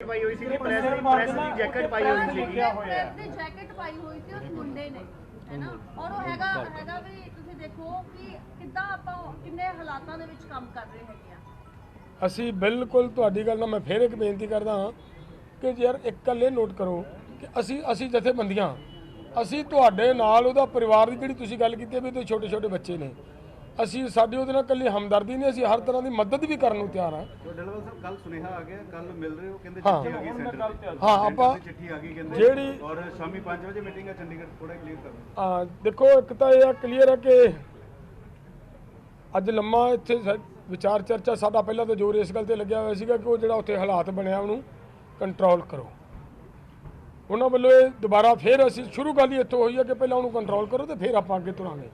ਪਾਈ ਹੋਈ ਸੀ press press ਦੀ ਜੈਕਟ ਪਾਈ ਹੋਈ ਸੀ। ਪ੍ਰੈਸ ਦੀ ਜੈਕਟ ਪਾਈ ਹੋਈ ਸੀ ਉਸ ਮੁੰਡੇ ਨੇ ਹੈਨਾ? ਔਰ ਉਹ ਹੈਗਾ ਹੈਗਾ ਵੀ ਤੁਸੀਂ ਦੇਖੋ ਕਿ ਕਿੱਦਾਂ ਆਪਾਂ ਕਿੰਨੇ ਹਾਲਾਤਾਂ ਦੇ ਵਿੱਚ ਕੰਮ ਕਰ ਰਹੇ ਹੈਗੇ ਆ। ਅਸੀਂ ਬਿਲਕੁਲ ਤੁਹਾਡੀ ਗੱਲ ਨਾਲ ਮੈਂ ਫੇਰ ਇੱਕ ਬੇਨਤੀ ਕਰਦਾ ਹਾਂ ਕਿ ਯਾਰ ਇੱਕ ਗੱਲ ਇਹ ਨੋਟ ਕਰੋ ਕਿ ਅਸੀਂ ਅਸੀਂ ਜਥੇਬੰਦੀਆਂ ਅਸੀਂ ਤੁਹਾਡੇ ਨਾਲ ਉਹਦਾ ਪਰਿਵਾਰ ਦੀ ਜਿਹੜੀ ਤੁਸੀਂ ਗੱਲ ਕੀਤੀ ਵੀ ਤੇ ਛੋਟੇ ਛੋਟੇ ਬੱਚੇ ਨੇ ਅਸੀਂ ਸਾਡੀ ਉਹਦੇ ਨਾਲ ਇਕੱਲੀ ਹਮਦਰਦੀ ਨਹੀਂ ਅਸੀਂ ਹਰ ਤਰ੍ਹਾਂ ਦੀ ਮਦਦ ਵੀ ਕਰਨ ਨੂੰ ਤਿਆਰ ਹਾਂ। ਡਲਵਲ ਸਾਹਿਬ ਕੱਲ ਸੁਨੇਹਾ ਆ ਗਿਆ ਕੱਲ ਮਿਲ ਰਹੇ ਹੋ ਕਹਿੰਦੇ ਹਾਂ। ਚਿੱਠੀ ਆ ਗਈ ਸੈਂਟਰ ਤੇ ਹਾਂ ਆਪਾਂ ਦੀ ਚਿੱਠੀ ਆ ਗਈ ਕਹਿੰਦੇ। ਜਿਹੜੀ- ਔਰ ਸ਼ਾਮੀ 5 ਵਜੇ ਮੀਟਿੰਗ ਹੈ ਚੰਡੀਗੜ੍ਹ ਥੋੜਾ ਕਲੀਅਰ ਕਰੋ ਆ ਦੇਖੋ ਇੱਕ ਤਾਂ ਇਹ ਆ ਕਲੀਅਰ ਹੈ ਕਿ ਅੱਜ ਲੰਮਾ ਇੱਥੇ ਵਿਚਾਰ ਚਰਚਾ ਸਾਡਾ ਪਹਿਲਾਂ ਤਾਂ ਜ਼ੋਰ ਇਸ ਗੱਲ ਤੇ ਲੱਗਿਆ ਹੋਇਆ ਸੀਗਾ ਕਿ ਉਹ ਜਿਹੜਾ ਉੱਥੇ ਹਾਲਾਤ ਬਣਿਆ ਉਹਨੂੰ ਕੰਟਰੋਲ ਕਰੋ। ਉਹਨਾਂ ਵੱਲੋਂ ਇਹ ਦੁਬਾਰਾ ਫੇਰ ਅਸੀਂ ਸ਼ੁਰੂ ਗੱਲ ਹੀ ਇੱਥੋਂ ਹੋਈ ਹੈ ਕਿ ਪਹਿਲਾਂ ਉਹਨੂੰ ਕੰਟਰੋਲ ਕਰੋ ਤੇ ਫਿਰ ਆਪਾਂ ਅੱਗੇ ਤੁਰਾਂਗੇ।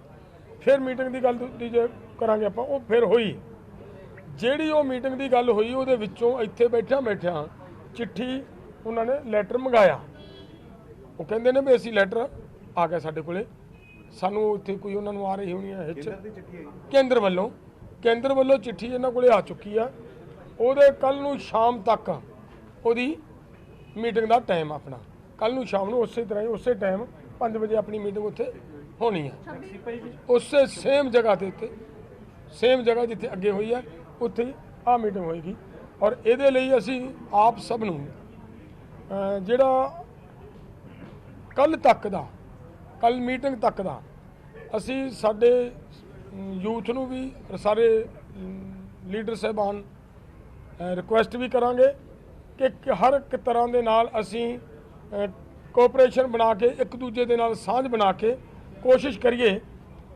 ਫਿਰ ਮੀਟਿੰਗ ਦੀ ਗੱਲ ਦੀ ਜੇ ਕਰਾਂਗੇ ਆਪਾਂ ਉਹ ਫਿਰ ਹੋਈ। ਜਿਹੜੀ ਉਹ ਮੀਟਿੰਗ ਦੀ ਗੱਲ ਹੋਈ ਉਹਦੇ ਵਿੱਚੋਂ ਇੱਥੇ ਬੈਠਿਆਂ ਬੈਠਿਆਂ ਚਿੱਠੀ ਉਹਨਾਂ ਨੇ ਲੈਟਰ ਮੰਗਾਇਆ। ਉਹ ਕਹਿੰਦੇ ਨੇ ਵੀ ਅਸੀਂ ਲੈਟਰ ਆ ਗਿਆ ਸਾਡੇ ਕੋਲੇ। ਸਾਨੂੰ ਇੱਥੇ ਕੋਈ ਉਹਨਾਂ ਨੂੰ ਆ ਰਹੀ ਹੋਣੀ ਹੈ ਹਿੱਚ ਕੇਂਦਰ ਵੱਲੋਂ। ਕੇਂਦਰ ਵੱਲੋਂ ਚਿੱਠੀ ਇਹਨਾਂ ਕੋਲੇ ਆ ਚੁੱਕੀ ਆ। ਉਹਦੇ ਕੱਲ ਨੂੰ ਸ਼ਾਮ ਤੱਕ ਉਹਦੀ ਮੀਟਿੰਗ ਦਾ ਟਾਈਮ ਆਪਣਾ। ਕੱਲ ਨੂੰ ਸ਼ਾਮ ਨੂੰ ਉਸੇ ਤਰ੍ਹਾਂ ਹੀ ਉਸੇ ਟਾਈਮ 5 ਵਜੇ ਆਪਣੀ ਮੀਟਿੰਗ ਉੱਥੇ ਹੋਣੀ ਆ। ਉਸੇ ਸੇਮ ਜਗ੍ਹਾ ਤੇ ਉੱਤੇ ਸੇਮ ਜਗ੍ਹਾ ਜਿੱਥੇ ਅੱਗੇ ਹੋਈ ਆ ਉੱਥੇ ਆ ਮੀਟਿੰਗ ਹੋਏਗੀ। ਔਰ ਇਹਦੇ ਲਈ ਅਸੀਂ ਆਪ ਸਭ ਨੂੰ ਜਿਹੜਾ ਕੱਲ ਤੱਕ ਦਾ ਕੱਲ ਮੀਟਿੰਗ ਤੱਕ ਦਾ ਅਸੀਂ ਸਾਡੇ ਯੂਥ ਨੂੰ ਵੀ ਸਾਰੇ ਲੀਡਰ ਸਾਹਿਬਾਨ ਰਿਕੁਐਸਟ ਵੀ ਕਰਾਂਗੇ ਕਿ ਕ- ਹਰ ਇੱਕ ਤਰ੍ਹਾਂ ਦੇ ਨਾਲ ਅਸੀਂ ਕੋਆਪਰੇਸ਼ਨ ਬਣਾ ਕੇ ਇੱਕ ਦੂਜੇ ਦੇ ਨਾਲ ਸਾਂਝ ਬਣਾ ਕੇ ਕੋਸ਼ਿਸ਼ ਕਰੀਏ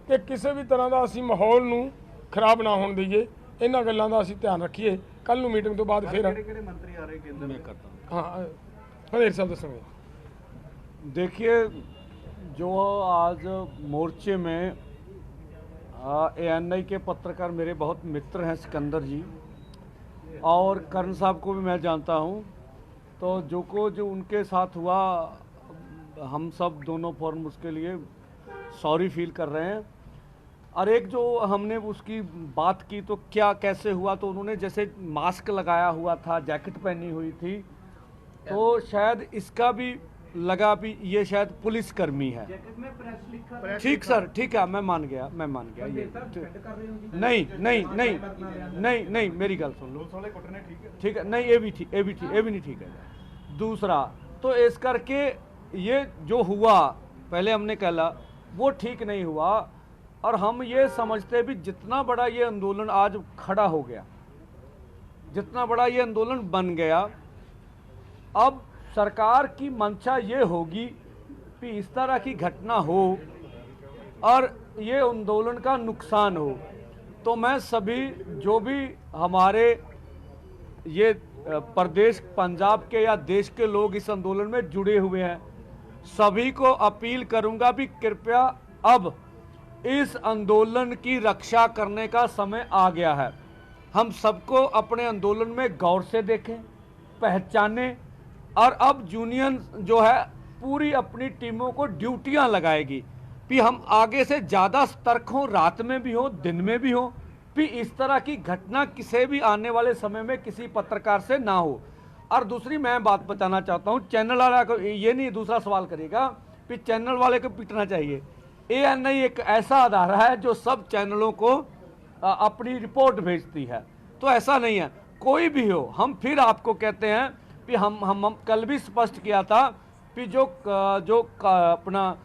ਕਿ ਕਿਸੇ ਵੀ ਤਰ੍ਹਾਂ ਦਾ ਅਸੀਂ ਮਾਹੌਲ ਨੂੰ ਖਰਾਬ ਨਾ ਹੋਣ ਦਈਏ ਇਹਨਾਂ ਗੱਲਾਂ ਦਾ ਅਸੀਂ ਧਿਆਨ ਰੱਖੀਏ ਕੱਲ ਨੂੰ ਮੀਟਿੰਗ ਤੋਂ ਬਾਅਦ ਫਿਰ ਕਿਹੜੇ ਕਿਹੜੇ ਮੰਤਰੀ ਆ ਰਹੇ ਕੇਂਦਰ ਮੈਂ ਕਰਤਾ ਹਾਂ ਹਨੇਰ ਸਾਹਿਬ ਦੱਸਣਗੇ देखिए जो आज मोर्चे में ए एन आई के पत्रकार मेरे बहुत मित्र हैं सिकंदर जी और कर्ण साहब को भी मैं जानता हूं तो जो को जो उनके साथ हुआ हम सब दोनों फॉर्म उसके लिए सॉरी फील कर रहे हैं। और एक जो हमने उसकी बात की तो क्या कैसे हुआ तो उन्होंने जैसे मास्क लगाया हुआ था जैकेट पहनी हुई थी तो शायद इसका भी लगा भी ये शायद पुलिस कर्मी है ठीक सर ठीक है मैं मान गया मैं मान गया ये नहीं नहीं नहीं नहीं नहीं मेरी गल सुन लो। ठीक है। नहीं ये भी ठीक ये भी ठीक ये भी नहीं ठीक है। दूसरा तो इस करके ये जो हुआ पहले हमने कहला वो ठीक नहीं हुआ और हम ये समझते भी जितना बड़ा ये आंदोलन आज खड़ा हो गया, जितना बड़ा ये आंदोलन बन गया, अब सरकार की मंशा ये होगी कि इस तरह की घटना हो और ये आंदोलन का नुकसान हो। तो मैं सभी, जो भी हमारे ये प्रदेश, पंजाब के या देश के लोग इस आंदोलन में जुड़े हुए हैं सभी को अपील करूँगा भी कृपया अब इस आंदोलन की रक्षा करने का समय आ गया है। हम सबको अपने आंदोलन में गौर से देखें, पहचाने और अब यूनियन जो है पूरी अपनी टीमों को ड्यूटियाँ लगाएगी कि हम आगे से ज़्यादा सतर्क हों, रात में भी हो, दिन में भी हो, कि इस तरह की घटना किसी भी आने वाले समय में किसी पत्रकार से ना हो। और दूसरी मैं बात बताना चाहता हूँ चैनल वाला को ये नहीं दूसरा सवाल करेगा कि चैनल वाले को पीटना चाहिए। ए एन आई एक ऐसा अदारा है जो सब चैनलों को अपनी रिपोर्ट भेजती है। तो ऐसा नहीं है। कोई भी हो हम फिर आपको कहते हैं कि हम हम, हम कल भी स्पष्ट किया था कि जो जो अपना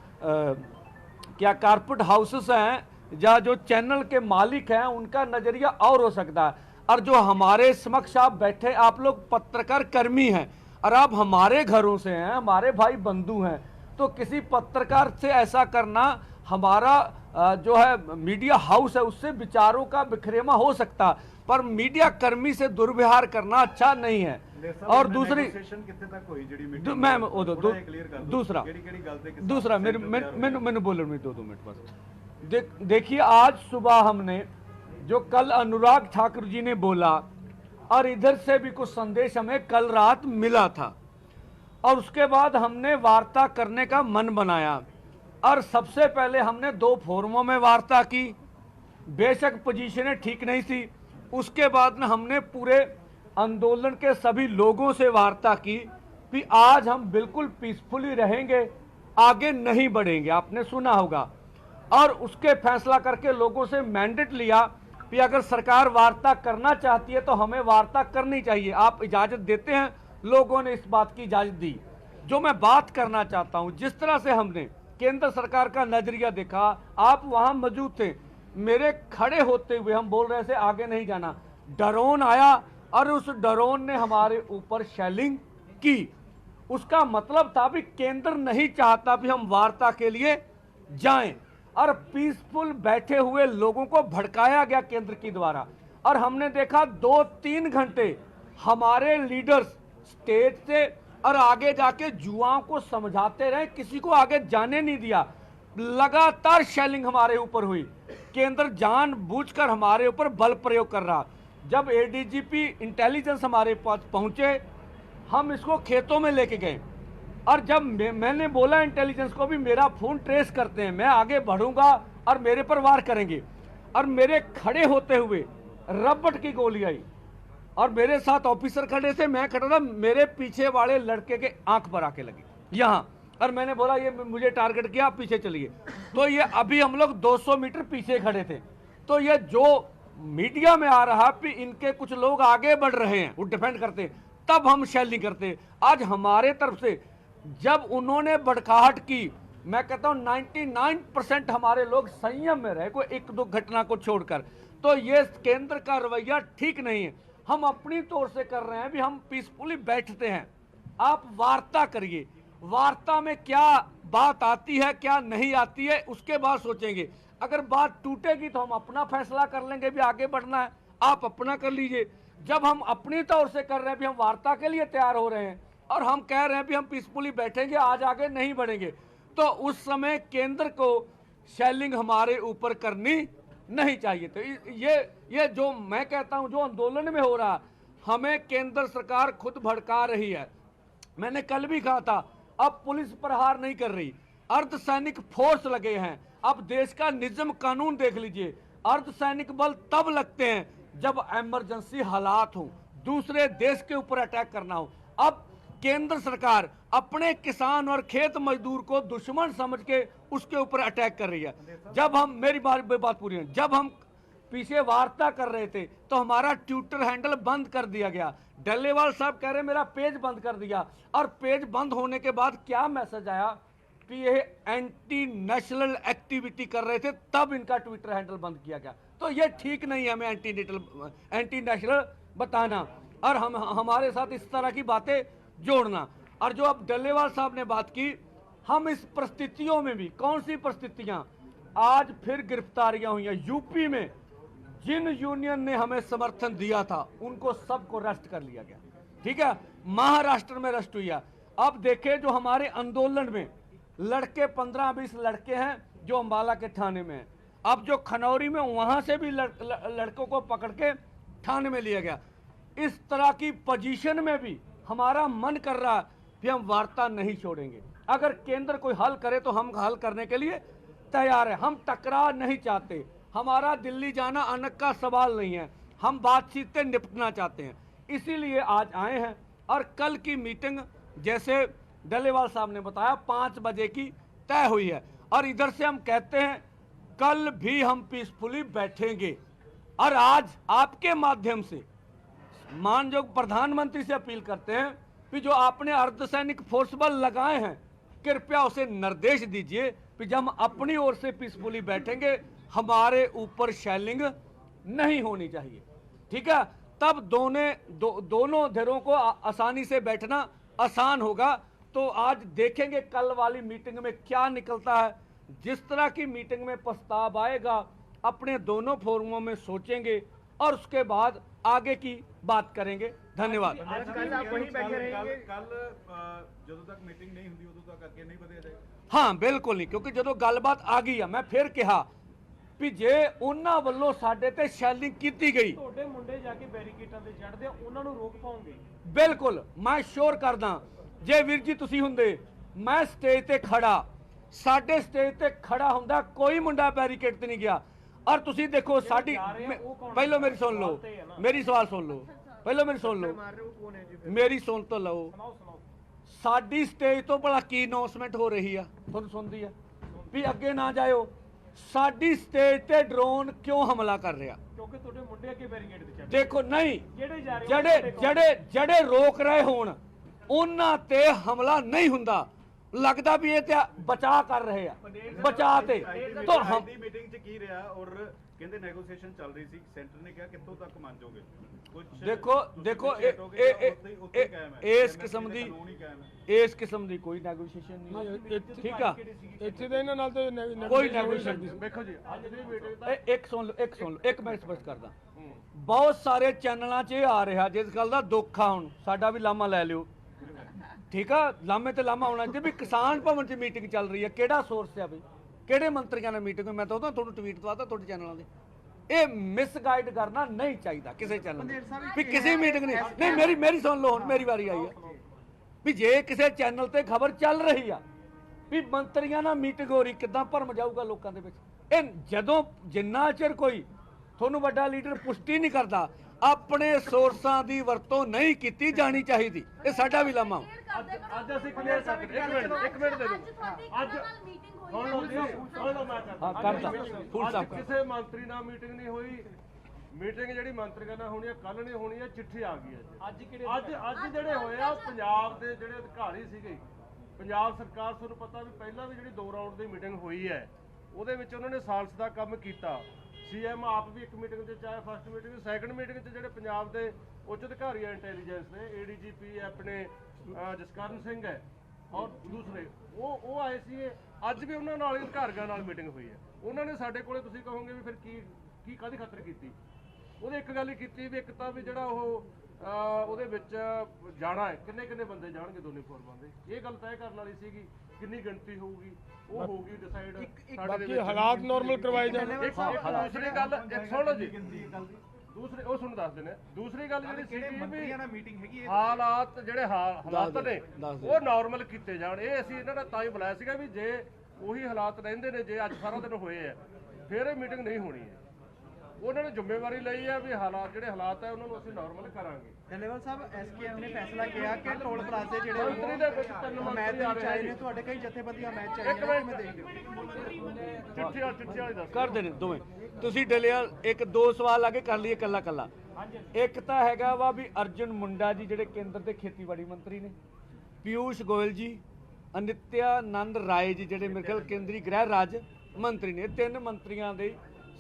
क्या कारपेट हाउसेस हैं या जो चैनल के मालिक हैं उनका नज़रिया और हो सकता है। और जो हमारे समक्ष आप बैठे आप लोग पत्रकार कर्मी हैं और आप हमारे घरों से हैं हमारे भाई बंधु हैं तो किसी पत्रकार से ऐसा करना हमारा जो है मीडिया हाउस है उससे विचारों का बिखरेमा हो सकता पर मीडिया कर्मी से दुर्व्यवहार करना अच्छा नहीं है। और दूसरी मैम दूसरा। दूसरा मेरे मैंने बोल रही दो दो मिनट बस। देखिए आज सुबह हमने जो कल अनुराग ठाकुर जी ने बोला, और इधर से भी कुछ संदेश हमें कल रात मिला था। और उसके बाद हमने वार्ता करने का मन बनाया, और सबसे पहले हमने दो फोरमों में वार्ता की। बेशक पोजीशनें ठीक नहीं थी, उसके बाद में हमने पूरे आंदोलन के सभी लोगों से वार्ता की कि आज हम बिल्कुल पीसफुली रहेंगे, आगे नहीं बढ़ेंगे। आपने सुना होगा। और उसके फैसला करके लोगों से मैंडेट लिया कि अगर सरकार वार्ता करना चाहती है तो हमें वार्ता करनी चाहिए। आप इजाज़त देते हैं, लोगों ने इस बात की इजाज़त दी। जो मैं बात करना चाहता हूँ, जिस तरह से हमने केंद्र सरकार का नज़रिया देखा, आप वहाँ मौजूद थे। मेरे खड़े होते हुए हम बोल रहे थे, आगे नहीं जाना। ड्रोन आया, और उस ड्रोन ने हमारे ऊपर शेलिंग की। उसका मतलब था भी केंद्र नहीं चाहता भी हम वार्ता के लिए जाएँ। और पीसफुल बैठे हुए लोगों को भड़काया गया केंद्र की द्वारा। और हमने देखा दो तीन घंटे हमारे लीडर्स स्टेज से और आगे जाके जुआओं को समझाते रहे, किसी को आगे जाने नहीं दिया। लगातार शेलिंग हमारे ऊपर हुई। केंद्र जानबूझकर हमारे ऊपर बल प्रयोग कर रहा। जब एडीजीपी इंटेलिजेंस हमारे पास पहुँचे, हम इसको खेतों में लेके गए। और जब मैंने बोला इंटेलिजेंस को भी मेरा फ़ोन ट्रेस करते हैं, मैं आगे बढ़ूँगा और मेरे पर वार करेंगे। और मेरे खड़े होते हुए रबट की गोली आई और मेरे साथ ऑफिसर खड़े थे, मैं खड़ा था, मेरे पीछे वाले लड़के के आँख पर आके लगी। यहाँ। और मैंने बोला, ये मुझे टारगेट किया, आप पीछे चलिए। तो ये अभी हम लोग 200 मीटर पीछे खड़े थे। तो ये जो मीडिया में आ रहा कि इनके कुछ लोग आगे बढ़ रहे हैं, वो डिफेंड करते तब हम शेलिंग करते आज हमारे तरफ़ से जब उन्होंने बड़काहट की, मैं कहता हूँ 99 परसेंट हमारे लोग संयम में रहे कोई एक दो घटना को छोड़कर। तो ये केंद्र का रवैया ठीक नहीं है। हम अपनी तौर से कर रहे हैं भी हम पीसफुली बैठते हैं। आप वार्ता करिए। वार्ता में क्या बात आती है, क्या नहीं आती है, उसके बाद सोचेंगे। अगर बात टूटेगी तो हम अपना फैसला कर लेंगे भी आगे बढ़ना है। आप अपना कर लीजिए। जब हम अपनी तौर से कर रहे हैं भी हम वार्ता के लिए तैयार हो रहे हैं। और हम कह रहे हैं भी हम पीसफुली बैठेंगे, आज आगे नहीं बढ़ेंगे। तो उस समय केंद्र को शेलिंग हमारे ऊपर करनी नहीं चाहिए। तो ये ये जो मैं कहता हूँ, जो आंदोलन में हो रहा, हमें केंद्र सरकार खुद भड़का रही है। मैंने कल भी कहा था, अब पुलिस प्रहार नहीं कर रही। अर्धसैनिक फोर्स लगे हैं। अब देश का निजम कानून देख लीजिए। अर्धसैनिक बल तब लगते हैं जब एमरजेंसी हालात हो। दूसरे देश के ऊपर अटैक करना हो। अब केंद्र सरकार अपने किसान और खेत मजदूर को दुश्मन समझ के उसके ऊपर अटैक कर रही है। जब हम, मेरी बात बात पूरी है। जब हम पीछे वार्ता कर रहे थे तो हमारा ट्विटर हैंडल बंद कर दिया गया। डल्लेवाल साहब कह रहे मेरा पेज बंद कर दिया। और पेज बंद होने के बाद क्या मैसेज आया कि ये एंटी नेशनल एक्टिविटी कर रहे थे, तब इनका ट्विटर हैंडल बंद किया गया। तो ये ठीक नहीं है हमें एंटी नेशनल एंटी नेशनल बताना। और हम, हमारे साथ इस तरह की बातें जोड़ना। और जो अब डल्लेवाल साहब ने बात की हम इस परिस्थितियों में भी कौन सी परिस्थितियाँ? आज फिर गिरफ्तारियाँ हुई हैं। यूपी में जिन यूनियन ने हमें समर्थन दिया था उनको सबको अरेस्ट कर लिया गया। ठीक है? महाराष्ट्र में रेस्ट हुई है। अब देखें जो हमारे आंदोलन में लड़के पंद्रह बीस लड़के हैं जो अम्बाला के थाने में हैं। अब जो खनौरी में वहाँ से भी लड़, लड़कों को पकड़ के थाने में लिया गया। इस तरह की पोजीशन में भी हमारा मन कर रहा कि हम वार्ता नहीं छोड़ेंगे। अगर केंद्र कोई हल करे तो हम हल करने के लिए तैयार है। हम टकराव नहीं चाहते। हमारा दिल्ली जाना अनक का सवाल नहीं है। हम बातचीत से निपटना चाहते हैं। इसीलिए आज आए हैं और कल की मीटिंग, जैसे डलेवाल साहब ने बताया, पाँच बजे की तय हुई है। और इधर से हम कहते हैं, कल भी हम पीसफुली बैठेंगे। और आज आपके माध्यम से मानयोग प्रधानमंत्री से अपील करते हैं कि जो आपने अर्धसैनिक फोर्स बल लगाए हैं कृपया उसे निर्देश दीजिए कि जब हम अपनी ओर से पीसफुली बैठेंगे हमारे ऊपर शेलिंग नहीं होनी चाहिए। ठीक है? तब दोनों दो, दोनों धिरों को आसानी से बैठना आसान होगा। तो आज देखेंगे कल वाली मीटिंग में क्या निकलता है। जिस तरह की मीटिंग में प्रस्ताव आएगा अपने दोनों फोरमों में सोचेंगे और उसके बाद आगे की बात करेंगे धन्यवाद ਅੱਜ ਕੱਲ ਆਪ ਵਹੀਂ ਬੈਠੇ रहेंगे ਕੱਲ ਜਦੋਂ ਤੱਕ ਮੀਟਿੰਗ ਨਹੀਂ ਹੁੰਦੀ ਉਦੋਂ ਤੱਕ ਅੱਗੇ ਨਹੀਂ ਵਧਿਆ ਜਾਏਗਾ ਹਾਂ ਬਿਲਕੁਲ ਨਹੀਂ ਕਿਉਂਕਿ ਜਦੋਂ ਗੱਲਬਾਤ ਆ ਗਈ ਆ ਮੈਂ ਫਿਰ ਕਿਹਾ ਵੀ ਜੇ ਉਹਨਾਂ ਵੱਲੋਂ ਸਾਡੇ ਤੇ ਸ਼ੈਲਿੰਗ ਕੀਤੀ ਗਈ ਤੁਹਾਡੇ ਮੁੰਡੇ ਜਾ ਕੇ ਬੈਰੀਕੇਟਾਂ ਤੇ ਚੜਦੇ ਆ ਉਹਨਾਂ ਨੂੰ ਰੋਕ ਪਾਉਂਗੇ ਬਿਲਕੁਲ ਮੈਂ ਸ਼ੋਰ ਕਰਦਾ ਜੇ ਵੀਰ ਜੀ ਤੁਸੀਂ ਹੁੰਦੇ ਮੈਂ ਸਟੇਜ ਤੇ ਖੜਾ ਸਾਡੇ ਸਟੇਜ ਤੇ ਖੜਾ ਹੁੰਦਾ ਕੋਈ ਮੁੰਡਾ ਬੈਰੀਕੇਡ ਤੇ ਨਹੀਂ ਗਿਆ ਔਰ ਤੁਸੀਂ ਦੇਖੋ ਸਾਡੀ? ਪਹਿਲਾਂ ਮੇਰੀ ਸੁਣ ਲਓ। ਮੇਰੀ ਸਵਾਲ ਸੁਣ ਲਓ ਪਹਿਲਾਂ ਮੇਰੀ ਸੁਣ ਲਓ। ਮਾਰ ਸੁਣ ਤਾਂ ਲਓ। ਸਾਡੀ ਸਟੇਜ ਤੋਂ ਭਲਾ ਕੀ ਅਨਾਉਂਸਮੈਂਟ ਹੋ ਰਹੀ ਆ? ਤੁਹਾਨੂੰ ਸੁਣਦੀ ਆ। ਵੀ ਅੱਗੇ ਨਾ ਜਾਇਓ। ਸਾਡੀ ਸਟੇਜ ਤੇ ਡਰੋਨ ਕਿਉਂ ਹਮਲਾ ਕਰ ਰਿਹਾ? ਕਿਉਂਕਿ ਤੁਹਾਡੇ ਮੁੰਡੇ ਅੱਗੇ ਬੈਰੀਕੇਡ ਤੇ ਚੜ੍ਹ ਦੇਖੋ ਨਹੀਂ। ਜਿਹੜੇ ਜਾ ਰਹੇ ਜਿਹੜੇ ਜਿਹੜੇ ਜਿਹੜੇ ਰੋਕ ਰਹੇ ਹੋਣ ਉਹਨਾਂ ਤੇ ਹਮਲਾ ਨਹੀਂ ਹੁੰਦਾ। ਲੱਗਦਾ ਵੀ ਇਹ ਤੇ ਬਚਾ ਕਰ ਰਹੇ ਆ ਬਚਾ ਤੇ। ਤਾਂ ਹਮ ਦੀ ਮੀਟਿੰਗ 'ਚ ਕੀ ਰਿਹਾ ਔਰ ਕਹਿੰਦੇ ਨੈਗੋਸੀਏਸ਼ਨ ਚੱਲ ਰਹੀ ਸੀ ਸੈਂਟਰ ਨੇ ਕਿਹਾ ਕਿੱਥੋਂ ਤੱਕ ਮੰਨ ਜਾਓਗੇ ਕੁਝ ਦੇਖੋ ਦੇਖੋ ਇਸ ਕਿਸਮ ਦੀ ਇਸ ਕਿਸਮ ਦੀ ਕੋਈ ਨੈਗੋਸ਼ੀਏਸ਼ਨ ਨਹੀਂ ਠੀਕ ਆ? ਇੱਥੇ ਤਾਂ ਇਹਨਾਂ ਨਾਲ ਤਾਂ ਕੋਈ negotiation ਨਹੀਂ। ਵੇਖੋ ਜੀ ਅੱਜ ਦੀ ਮੀਟਿੰਗ ਇੱਕ ਸੁਣ ਲਓ ਇੱਕ ਸੁਣ ਲਓ ਇੱਕ ਮਿੰਟ ਸਪਸ਼ਟ ਕਰਦਾ। ਬਹੁਤ ਸਾਰੇ ਚੈਨਲਾਂ 'ਚ ਇਹ ਆ ਰਿਹਾ ਜਿਸ ਗੱਲ ਦਾ ਦੁੱਖ ਆ ਹੁਣ ਸਾਡਾ ਵੀ ਲਾਮਾ ਲੈ ਲਿਓ। ਠੀਕ ਆ ਲਾਮੇ ਤੇ ਲਾਮਾ ਆਉਣਾ ਚਾਹੀਦਾ ਵੀ ਕਿਸਾਨ ਭਵਨ 'ਚ ਮੀਟਿੰਗ ਚੱਲ ਰਹੀ ਹੈ ਕਿਹੜਾ ਸੋਰਸ ਆ ਬਈ? ਕਿਹੜੇ ਮੰਤਰੀਆਂ ਨਾਲ ਮੀਟਿੰਗ ਹੋਈ? ਮੈਂ ਤਾਂ ਉਹਦਾ ਤੁਹਾਨੂੰ ਟਵੀਟ ਦਵਾਤਾ ਤੁਹਾਡੇ ਚੈਨਲਾਂ ਦੇ ਇਹ ਮਿਸਗਾਈਡ ਕਰਨਾ ਨਹੀਂ ਚਾਹੀਦਾ ਕਿਸੇ ਚੈਨਲ ਵੀ ਕਿਸੇ ਮੀਟਿੰਗ ਨਹੀਂ। ਨਹੀਂ ਮੇਰੀ ਮੇਰੀ ਸੁਣ ਲਓ ਹੁਣ ਮੇਰੀ ਵਾਰੀ ਆਈ ਹੈ ਵੀ ਜੇ ਕਿਸੇ ਚੈਨਲ ਤੇ ਖਬਰ ਚੱਲ ਰਹੀ ਆ ਵੀ ਮੰਤਰੀਆਂ ਨਾਲ ਮੀਟਿੰਗ ਹੋ ਰਹੀ ਕਿਦਾਂ ਭਰਮ ਜਾਊਗਾ ਲੋਕਾਂ ਦੇ ਵਿੱਚ? ਇਹ ਜਦੋਂ ਜਿੰਨਾ ਚਿਰ ਕੋਈ ਤੁਹਾਨੂੰ ਵੱਡਾ ਲੀਡਰ ਪੁਸ਼ਟੀ ਨਹੀਂ ਕਰਦਾ ਆਪਣੇ ਸੋਰਸਾਂ ਦੀ ਵਰਤੋਂ ਨਹੀਂ ਕੀਤੀ ਜਾਣੀ ਚਾਹੀਦੀ। ਇਹ ਸਾਡਾ ਵੀ ਲਾਮਾ ਅੱਜ ਅੱਜ ਅਸੀਂ ਕਲੀਅਰ ਕਰ ਇੱਕ ਮਿੰਟ ਇੱਕ ਮਿੰਟ ਦੇ ਦਿਓ। ਅੱਜ ਸੁਣ ਲਓ ਜੀ ਸੁਣ ਲਓ ਮੈਂ ਕਰਦਾ। ਹਾਂ, ਕਰਦਾ। ਫੁੱਲ ਕਰ। ਕਿਸੇ ਮੰਤਰੀ ਨਾਲ ਮੀਟਿੰਗ ਨਹੀਂ ਹੋਈ। ਮੀਟਿੰਗ ਜਿਹੜੀ ਮੰਤਰੀਆਂ ਨਾਲ ਹੋਣੀ ਹੈ ਕੱਲ ਨਹੀਂ ਹੋਣੀ ਹੈ ਚਿੱਠੀ ਆ ਗਈ ਹੈ ਅੱਜ ਕਿਹੜੇ ਅੱਜ ਅੱਜ ਜਿਹੜੇ ਹੋਏ ਆ ਪੰਜਾਬ ਦੇ ਜਿਹੜੇ ਅਧਿਕਾਰੀ ਸੀਗੇ। ਪੰਜਾਬ ਸਰਕਾਰ ਤੁਹਾਨੂੰ ਪਤਾ ਵੀ ਪਹਿਲਾਂ ਵੀ ਜਿਹੜੀ ਦੋ ਰਾਉਂਡ ਦੀ ਮੀਟਿੰਗ ਹੋਈ ਹੈ ਉਹਦੇ ਵਿੱਚ ਉਹਨਾਂ ਨੇ ਸਾਲਸ ਦਾ ਕੰਮ ਕੀਤਾ। ਸੀਐਮ ਆਪ ਵੀ ਇੱਕ ਮੀਟਿੰਗ 'ਚ, ਚਾਹੇ ਫਸਟ ਮੀਟਿੰਗ ਸੈਕੰਡ ਮੀਟਿੰਗ 'ਚ ਜਿਹੜੇ ਪੰਜਾਬ ਦੇ ਉੱਚ ਅਧਿਕਾਰੀ ਆ ਇੰਟੈਲੀਜੈਂਸ ਦੇ ਏਡੀਜੀਪੀ ਆਪਣੇ ਜਸਕਰਨ ਸਿੰਘ ਹੈ ਔਰ ਦੂਸਰੇ, ਉਹ ਉਹ ਆਏ ਸੀਗੇ। ਅੱਜ ਵੀ ਉਹਨਾਂ ਨਾਲ ਅਧਿਕਾਰੀਆਂ ਨਾਲ ਮੀਟਿੰਗ ਹੋਈ ਹੈ। ਉਹਨਾਂ ਨੇ ਸਾਡੇ ਕੋਲੇ ਤੁਸੀਂ ਕਹੋਗੇ ਵੀ ਫਿਰ ਕੀ ਕੀ ਕਾਦੀ ਖਾਤਰ ਕੀਤੀ? ਉਹਦੇ ਇੱਕ ਗੱਲ ਹੀ ਕੀਤੀ ਵੀ ਇੱਕ ਤਾਂ ਵੀ ਜਿਹੜਾ ਉਹ ਉਹਦੇ ਵਿੱਚ ਜਾਣਾ ਹੈ। ਕਿੰਨੇ ਕਿੰਨੇ ਬੰਦੇ ਜਾਣਗੇ ਦੋਨੇ ਫੋਰਮਾਂ ਦੇ? ਇਹ ਗੱਲ ਤੈਅ ਕਰਨ ਵਾਲੀ ਸੀਗੀ ਕਿੰਨੀ ਗਿਣਤੀ ਹੋਊਗੀ? ਉਹ ਹੋਊਗੀ ਡਿਸਾਈਡ ਬਾਕੀ ਹਾਲਾਤ ਨਾਰਮਲ ਕਰਵਾਏ ਜਾਣ। ਦੂਸਰੀ ਗੱਲ ਇੱਕ ਸੁਣ ਲਓ ਜੀ। ਦੂਸਰੀ ਉਹ ਸੁਣ ਦੱਸ ਦਿੰਦੇ ਆ। ਦੂਸਰੀ ਗੱਲ ਜਿਹੜੀ ਸੀਗੀ ਵੀ ਮੰਤਰੀਆਂ ਨਾਲ ਮੀਟਿੰਗ ਹੈਗੀ ਹੈ ਹਾਲਾਤ ਜਿਹੜੇ ਹਾਲਾਤ ਨੇ। ਉਹ ਨਾਰਮਲ ਕੀਤੇ ਜਾਣ। ਇਹ ਅਸੀਂ ਇਹਨਾਂ ਦਾ ਤਾਂ ਹੀ ਬੁਲਾਇਆ ਸੀਗਾ ਵੀ ਜੇ ਉਹੀ ਹਾਲਾਤ ਰਹਿੰਦੇ ਨੇ ਜੇ ਅੱਜ ਸਾਰਾ ਦਿਨ ਹੋਏ ਆ ਫਿਰ ਇਹ ਮੀਟਿੰਗ ਨਹੀਂ ਹੋਣੀ ਹੈ। ਉਹਨਾਂ ਨੇ ਜ਼ਿੰਮੇਵਾਰੀ ਲਈ ਹੈ ਵੀ ਹਾਲਾਤ ਜਿਹੜੇ ਹਾਲਾਤ ਹੈ ਉਹਨਾਂ ਨੂੰ ਅਸੀਂ ਨਾਰਮਲ ਕਰਾਂਗੇ। ਡੱਲੇਵਾਲ ਸਾਹਿਬ ਐਸਕੇਐਮ ਨੇ ਫੈਸਲਾ ਕਿਹਾ ਕਿ ਟੋਲ ਪਲਾਜ਼ੇ ਜਿਹੜੇ ਮੰਤਰੀ ਦੇ ਵਿੱਚ ਤਿੰਨ ਮੰਤਰੀ ਆ ਰਹੇ ਨੇ। ਤੁਹਾਡੇ ਕਈ ਜਥੇਬੰਦੀਆਂ ਮੈਚ ਇੱਕ ਆਈਆਂ ਨੇ ਮਿੰਟ। ਦੇਖਦੇ ਹੋ ਚਿੱਠੀ ਵਾਲੀ ਚਿੱਠੀ ਵਾਲੀ ਦੱਸ ਕਰਦੇ ਨੇ ਦੋਵੇਂ। ਤੁਸੀਂ ਡਲਿਆ ਇੱਕ ਦੋ ਸਵਾਲ ਆ ਕੇ ਕਰ ਲਈਏ ਕੱਲਾ ਕੱਲਾ ਇੱਕ ਤਾਂ ਹੈਗਾ ਵਾ ਵੀ ਅਰਜੁਨ ਮੁੰਡਾ ਜੀ ਜਿਹੜੇ ਕੇਂਦਰ ਦੇ ਖੇਤੀਬਾੜੀ ਮੰਤਰੀ ਨੇ। ਪਿਊਸ਼ ਗੋਇਲ ਜੀ ਅਨਿਤਿਆਨੰਦ ਰਾਏ ਜੀ ਜਿਹੜੇ ਮੇਰੇ ਖਿਆਲ ਕੇਂਦਰੀ ਗ੍ਰਹਿ ਰਾਜ ਮੰਤਰੀ ਨੇ। ਤਿੰਨ ਮੰਤਰੀਆਂ ਦੇ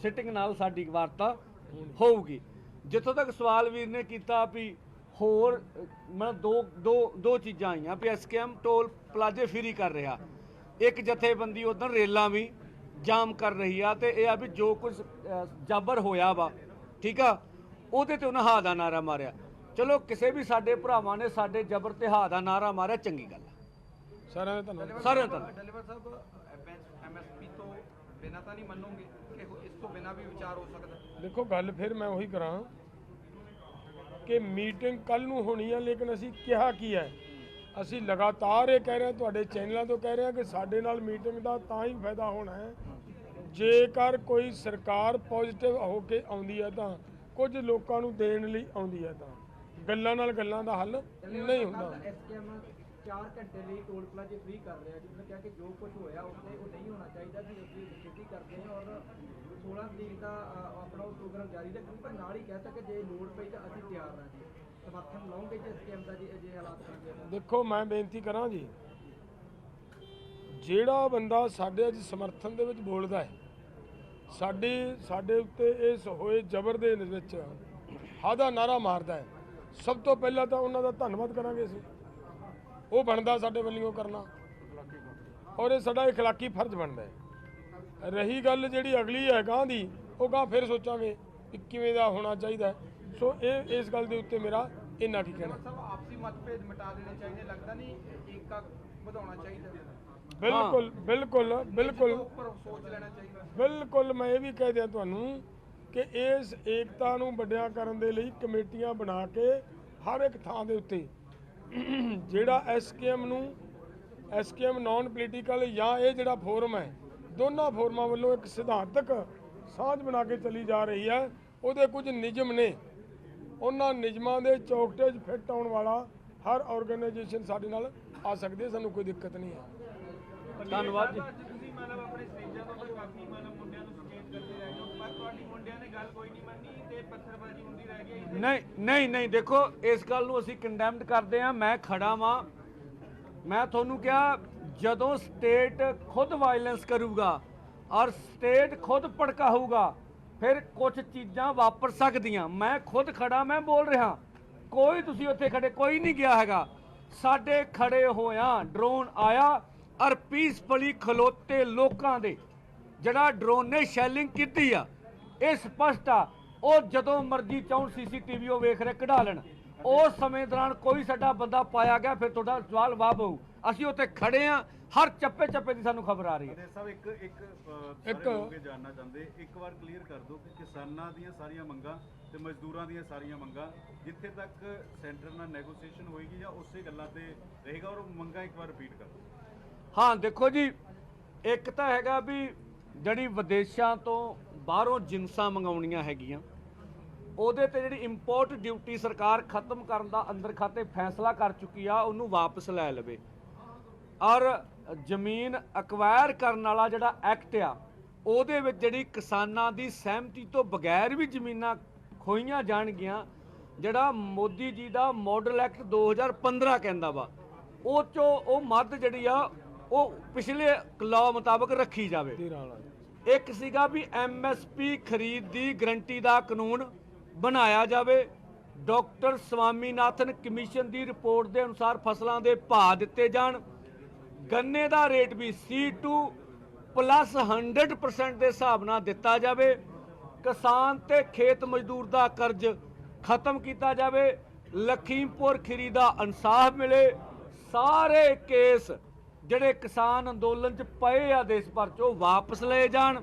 ਸਿਟਿੰਗ ਨਾਲ ਸਾਡੀ ਵਾਰਤਾ ਹੋਊਗੀ। ਜਿੱਥੋਂ ਤੱਕ ਸਵਾਲ ਵੀਰ ਨੇ ਕੀਤਾ ਵੀ ਹੋਰ ਮਤਲਬ ਦੋ ਦੋ ਦੋ ਚੀਜ਼ਾਂ ਆਈਆਂ ਵੀ ਐਸਕੇਐਮ ਟੋਲ ਪਲਾਜ਼ੇ ਫ੍ਰੀ ਕਰ ਰਿਹਾ। ਇੱਕ ਜਥੇਬੰਦੀ ਉਧਰ ਰੇਲਾਂ ਵੀ ਜਾਮ ਕਰ ਰਹੀ ਆ ਤੇ ਇਹ ਆ ਵੀ ਜੋ ਕੁਝ ਜਾਬਰ ਹੋਇਆ ਵਾ ਠੀਕ ਆ ਉਹਦੇ ਤੇ ਉਹਨਾਂ ਹਾ ਦਾ ਨਾਰਾ ਮਾਰਿਆ। ਚਲੋ ਕਿਸੇ ਵੀ ਸਾਡੇ ਭਰਾਵਾਂ ਨੇ ਸਾਡੇ ਜਬਰ ਤੇ ਹਾ ਦਾ ਨਾਰਾ ਮਾਰਿਆ ਚੰਗੀ ਗੱਲ ਆ। ਸਾਰਿਆਂ ਦਾ ਧੰਨਵਾਦ। ਸਾਰਿਆਂ ਦਾ ਧੰਨਵਾਦ। ਡੈਲੀਵਰ ਸਾਹਿਬ ਐਮਐਸਪੀ ਤੋਂ ਬਿਨਾਂ ਤਾਂ ਨਹੀਂ ਮੰਨੋਗੇ? ਤੋਂ ਬਿਨਾਂ ਵੀ ਵਿਚਾਰ ਹੋ ਸਕਦਾ। ਦੇਖੋ ਗੱਲ ਫਿਰ ਮੈਂ ਉਹੀ ਕਰਾਂ ਕਿ ਮੀਟਿੰਗ ਕੱਲ ਨੂੰ ਹੋਣੀ ਹੈ ਲੇਕਿਨ ਅਸੀਂ ਕਿਹਾ ਕੀ ਹੈ? ਅਸੀਂ ਲਗਾਤਾਰ ਇਹ ਕਹਿ ਰਹੇ ਹਾਂ ਤੁਹਾਡੇ ਚੈਨਲਾਂ ਤੋਂ ਕਹਿ ਰਹੇ ਹਾਂ ਕਿ ਸਾਡੇ ਨਾਲ ਮੀਟਿੰਗ ਦਾ ਤਾਂ ਹੀ ਫਾਇਦਾ ਹੋਣਾ ਹੈ। ਜੇਕਰ ਕੋਈ ਸਰਕਾਰ ਪੋਜ਼ਿਟਿਵ ਹੋ ਕੇ ਆਉਂਦੀ ਹੈ ਤਾਂ ਕੁਝ ਲੋਕਾਂ ਨੂੰ ਦੇਣ ਲਈ ਆਉਂਦੀ ਹੈ ਤਾਂ। ਗੱਲਾਂ ਨਾਲ ਗੱਲਾਂ ਦਾ ਹੱਲ ਨਹੀਂ ਹੁੰਦਾ। ਐਸਕੇਐਮ 4 ਘੰਟੇ ਲਈ ਟੋਲ ਪਲਾਜ਼ੇ ਫ੍ਰੀ ਕਰ ਰਿਹਾ ਜਿਸ ਨੇ ਕਿਹਾ ਕਿ ਜੋ ਕੁਝ ਹੋਇਆ ਉੱਥੇ ਉਹ ਨਹੀਂ ਹੋਣਾ ਚਾਹੀਦਾ ਸੀ ਅਸੀਂ ਖੇਤੀ ਕਰਦੇ ਹਾਂ ਔਰ 16 ਤਰੀਕ ਦਾ ਅ, ਆਪਣਾ ਉਹ ਪ੍ਰੋਗਰਾਮ ਜਾਰੀ ਰੱਖਣ ਪਰ ਨਾਲ ਹੀ ਕਹਿ ਤਾ ਕਿ ਜੇ ਲੋੜ ਪਈ ਤਾਂ ਅਸੀਂ ਤਿਆਰ ਹਾਂ ਜੀ ਸਮਰਥਨ ਲਾਉਂਗੇ ਜੇ ਐਸਕੇਐਮ ਦਾ ਜੀ ਜੇ ਹਾਲਾਤ ਬਣਦੇ ਆ ਤਾਂ। ਦੇਖੋ ਮੈਂ ਬੇਨਤੀ ਕਰਾਂ ਜੀ ਜਿਹੜਾ ਬੰਦਾ ਸਾਡੇ ਅੱਜ ਸਮਰਥਨ ਦੇ ਵਿੱਚ ਬੋਲਦਾ ਹੈ ਸਾਡੀ ਸਾਡੇ ਉੱਤੇ ਇਸ ਹੋਏ ਜ਼ਬਰ ਦੇ ਵਿੱਚ ਹਾਦਾ ਨਾਰਾ ਮਾਰਦਾ ਹੈ ਸਭ ਤੋਂ ਪਹਿਲਾਂ ਤਾਂ ਉਹਨਾਂ ਦਾ ਧੰਨਵਾਦ ਕਰਾਂਗੇ ਅਸੀਂ ਉਹ ਬਣਦਾ ਸਾਡੇ ਵੱਲੋਂ ਕਰਨਾ ਔਰ ਇਹ ਸਾਡਾ اخلاقی ਫਰਜ਼ ਬਣਦਾ ਹੈ ਰਹੀ ਗੱਲ ਜਿਹੜੀ ਅਗਲੀ ਹੈ ਗਾਂ ਦੀ ਉਹ ਗਾਂ ਫਿਰ ਸੋਚਾਂਗੇ ਕਿ ਕਿਵੇਂ ਦਾ ਹੋਣਾ ਚਾਹੀਦਾ ਹੈ। ਸੋ ਇਹ ਇਸ ਗੱਲ ਦੇ ਉੱਤੇ ਮੇਰਾ ਇੰਨਾ ਕੀ ਕਹਿਣਾ। ਸਭ ਆਪਸੀ ਮਤਭੇਦ ਮਿਟਾ ਦੇਣੇ ਚਾਹੀਦੇ ਲੱਗਦਾ ਨਹੀਂ ਏਕਾ ਵਧਾਉਣਾ ਚਾਹੀਦਾ। ਬਿਲਕੁਲ ਬਿਲਕੁਲ ਬਿਲਕੁਲ। ਉੱਪਰ ਸੋਚ ਲੈਣਾ ਚਾਹੀਦਾ। ਬਿਲਕੁਲ ਮੈਂ ਇਹ ਵੀ ਕਹਿ ਦਿਆਂ ਤੁਹਾਨੂੰ ਕਿ ਇਸ ਏਕਤਾ ਨੂੰ ਵੱਡਿਆ ਕਰਨ ਦੇ ਲਈ ਕਮੇਟੀਆਂ ਬਣਾ ਕੇ ਹਰ ਇੱਕ ਥਾਂ ਦੇ ਉੱਤੇ ਜਿਹੜਾ ਐਸਕੇਐਮ ਨੂੰ ਐਸਕੇਐਮ ਨਾਨ ਪੋਲੀਟੀਕਲ ਜਾਂ ਇਹ ਜਿਹੜਾ ਫੋਰਮ ਹੈ ਦੋਨਾਂ ਫੋਰਮਾਂ ਵੱਲੋਂ ਇੱਕ ਸਿਧਾਂਤਕ ਸਾਂਝ ਬਣਾ ਕੇ ਚੱਲੀ ਜਾ ਰਹੀ ਹੈ। ਉਹਦੇ ਕੁਝ ਨਿਯਮ ਨੇ। ਉਹਨਾਂ ਨਿਯਮਾਂ ਦੇ ਚੌਕਟੇ 'ਚ ਫਿੱਟ ਆਉਣ ਵਾਲਾ ਹਰ ਆਰਗੇਨਾਈਜੇਸ਼ਨ ਸਾਡੇ ਨਾਲ ਆ ਸਕਦੀ ਹੈ। ਸਾਨੂੰ ਕੋਈ ਦਿੱਕਤ ਨਹੀਂ ਹੈ। ਧੰਨਵਾਦ ਜੀ। ਅੱਜ ਤੁਸੀਂ ਮਤਲਬ ਆਪਣੇ ਸਟੇਜਾਂ ਤੋਂ ਤਾਂ ਕਾਫੀ ਮਤਲਬ ਮੁੰਡਿਆਂ ਨੂੰ ਸੁਚੇਤ ਕਰਦੇ ਰਹੇ ਹੋ। ਪਰ ਤੁਹਾਡੀ ਮੁੰਡਿਆਂ ਨੇ ਗੱਲ ਕੋਈ ਨਹੀਂ ਮੰਨੀ ਤੇ ਪੱਥਰਬਾਜ਼ੀ ਹੁੰਦੀ ਰਹਿ ਗਈ ਨਹੀਂ ਨਹੀਂ ਨਹੀਂ ਦੇਖੋ ਇਸ ਗੱਲ ਨੂੰ ਅਸੀਂ ਕੰਡੈਮਡ ਕਰਦੇ ਹਾਂ। ਮੈਂ ਖੜਾ ਵਾਂ। ਮੈਂ ਤੁਹਾਨੂੰ ਕਿਹਾ ਜਦੋਂ ਸਟੇਟ ਖੁਦ ਵਾਇਲੈਂਸ ਕਰੂਗਾ ਔਰ ਸਟੇਟ ਖੁਦ ਭੜਕਾਊਗਾ ਫਿਰ ਕੁਝ ਚੀਜ਼ਾਂ ਵਾਪਰ ਸਕਦੀਆਂ। ਮੈਂ ਖੁਦ ਖੜਾ, ਮੈਂ ਬੋਲ ਰਿਹਾ। ਕੋਈ ਤੁਸੀਂ ਉੱਥੇ ਖੜੇ, ਕੋਈ ਨਹੀਂ ਗਿਆ ਹੈਗਾ। ਸਾਡੇ ਖੜੇ ਹੋਇਆ ਡਰੋਨ ਆਇਆ ਔਰ ਪੀਸਫੁਲੀ ਖਲੋਤੇ ਲੋਕਾਂ ਦੇ। ਜਿਹੜਾ ਡਰੋਨ ਨੇ ਸ਼ੈਲਿੰਗ ਕੀਤੀ ਆ, ਇਹ ਸਪਸ਼ਟ ਆ। ਉਹ ਜਦੋਂ ਮਰਜ਼ੀ ਚਾਹਣ ਸੀਸੀਟੀਵੀ ਉਹ ਵੇਖ ਰਹੇ, ਕਢਾ ਲੈਣ। ਉਸ ਸਮੇਂ ਦੌਰਾਨ ਕੋਈ ਸਾਡਾ ਬੰਦਾ ਪਾਇਆ ਗਿਆ, ਫਿਰ ਤੁਹਾਡਾ ਸਵਾਲ ਵਾਬ ਹੋਊ। ਅਸੀਂ ਉੱਥੇ ਖੜੇ ਆ ਹਰ ਚੱਪੇ ਚੱਪੇ ਦੀ ਸਾਨੂੰ ਖਬਰ ਆ ਰਹੀ ਹੈ। ਅਦੇ ਸਾਹਿਬ ਇੱਕ ਇੱਕ ਇੱਕ- ਸਾਰੇ ਲੋਕ ਇਹ ਜਾਣਨਾ ਚਾਹੁੰਦੇ ਇੱਕ ਵਾਰ ਕਲੀਅਰ ਕਰ ਦਿਓ ਕਿ ਕਿਸਾਨਾਂ ਦੀਆਂ ਸਾਰੀਆਂ ਮੰਗਾਂ ਤੇ ਮਜ਼ਦੂਰਾਂ ਦੀਆਂ ਸਾਰੀਆਂ ਮੰਗਾਂ ਜਿੱਥੇ ਤੱਕ ਸੈਂਟਰ ਨਾਲ ਨੈਗੋਸੀਏਸ਼ਨ ਹੋਏਗੀ ਜਾਂ ਉਸੇ ਗੱਲਾਂ ਤੇ ਰਹੇਗਾ ਔਰ ਮੰਗਾਂ ਇੱਕ ਵਾਰ ਰਿਪੀਟ ਕਰ ਦਿਓ। ਹਾਂ ਦੇਖੋ ਜੀ ਇੱਕ ਤਾਂ ਹੈਗਾ ਵੀ ਜਿਹੜੀ ਵਿਦੇਸ਼ਾਂ ਤੋਂ ਬਾਹਰੋਂ ਜਿੰਸਾਂ ਮੰਗਾਉਣੀਆਂ ਹੈਗੀਆਂ ਉਹਦੇ ਤੇ ਜਿਹੜੀ ਇੰਪੋਰਟ ਡਿਊਟੀ ਸਰਕਾਰ ਖਤਮ ਕਰਨ ਦਾ ਅੰਦਰ ਖਾਤੇ ਫੈਸਲਾ ਕਰ ਚੁੱਕੀ ਆ ਉਹਨੂੰ ਵਾਪਸ ਲੈ ਲਵੇ। ਔਰ ਜ਼ਮੀਨ ਅਕਵਾਇਰ ਕਰਨ ਵਾਲਾ ਜਿਹੜਾ ਐਕਟ ਆ ਉਹਦੇ ਵਿੱਚ ਜਿਹੜੀ ਕਿਸਾਨਾਂ ਦੀ ਸਹਿਮਤੀ ਤੋਂ ਬਗੈਰ ਵੀ ਜ਼ਮੀਨਾਂ ਖੋਈਆਂ ਜਾਣਗੀਆਂ ਜਿਹੜਾ ਮੋਦੀ ਜੀ ਦਾ ਮਾਡਲ ਐਕਟ 2015 ਕਹਿੰਦਾ ਵਾ ਉਹ ਚੋਂ ਉਹ ਮੱਦ ਜਿਹੜੀ ਆ ਉਹ ਪਿਛਲੇ ਲਾਅ ਮੁਤਾਬਕ ਰੱਖੀ ਜਾਵੇ। ਇੱਕ ਸੀਗਾ ਵੀ ਐਮਐਸਪੀ ਖਰੀਦ ਦੀ ਗਰੰਟੀ ਦਾ ਕਾਨੂੰਨ ਬਣਾਇਆ ਜਾਵੇ। ਡਾਕਟਰ ਸਵਾਮੀਨਾਥਨ ਕਮਿਸ਼ਨ ਦੀ ਰਿਪੋਰਟ ਦੇ ਅਨੁਸਾਰ ਫਸਲਾਂ ਦੇ ਭਾਅ ਦਿੱਤੇ ਜਾਣ। ਗੰਨੇ ਦਾ ਰੇਟ ਵੀ C2 ਪਲੱਸ 100% ਦੇ ਹਿਸਾਬ ਨਾਲ ਦਿੱਤਾ ਜਾਵੇ। ਕਿਸਾਨ ਤੇ ਖੇਤ ਮਜ਼ਦੂਰ ਦਾ ਕਰਜ਼ ਖਤਮ ਕੀਤਾ ਜਾਵੇ। ਲਖੀਮਪੁਰ ਖੀਰੀ ਦਾ ਇਨਸਾਫ ਮਿਲੇ। ਸਾਰੇ ਕੇਸ ਜਿਹੜੇ ਕਿਸਾਨ ਅੰਦੋਲਨ 'ਚ ਪਏ ਆ ਦੇਸ਼ ਭਰ 'ਚੋਂ ਵਾਪਸ ਲਏ ਜਾਣ।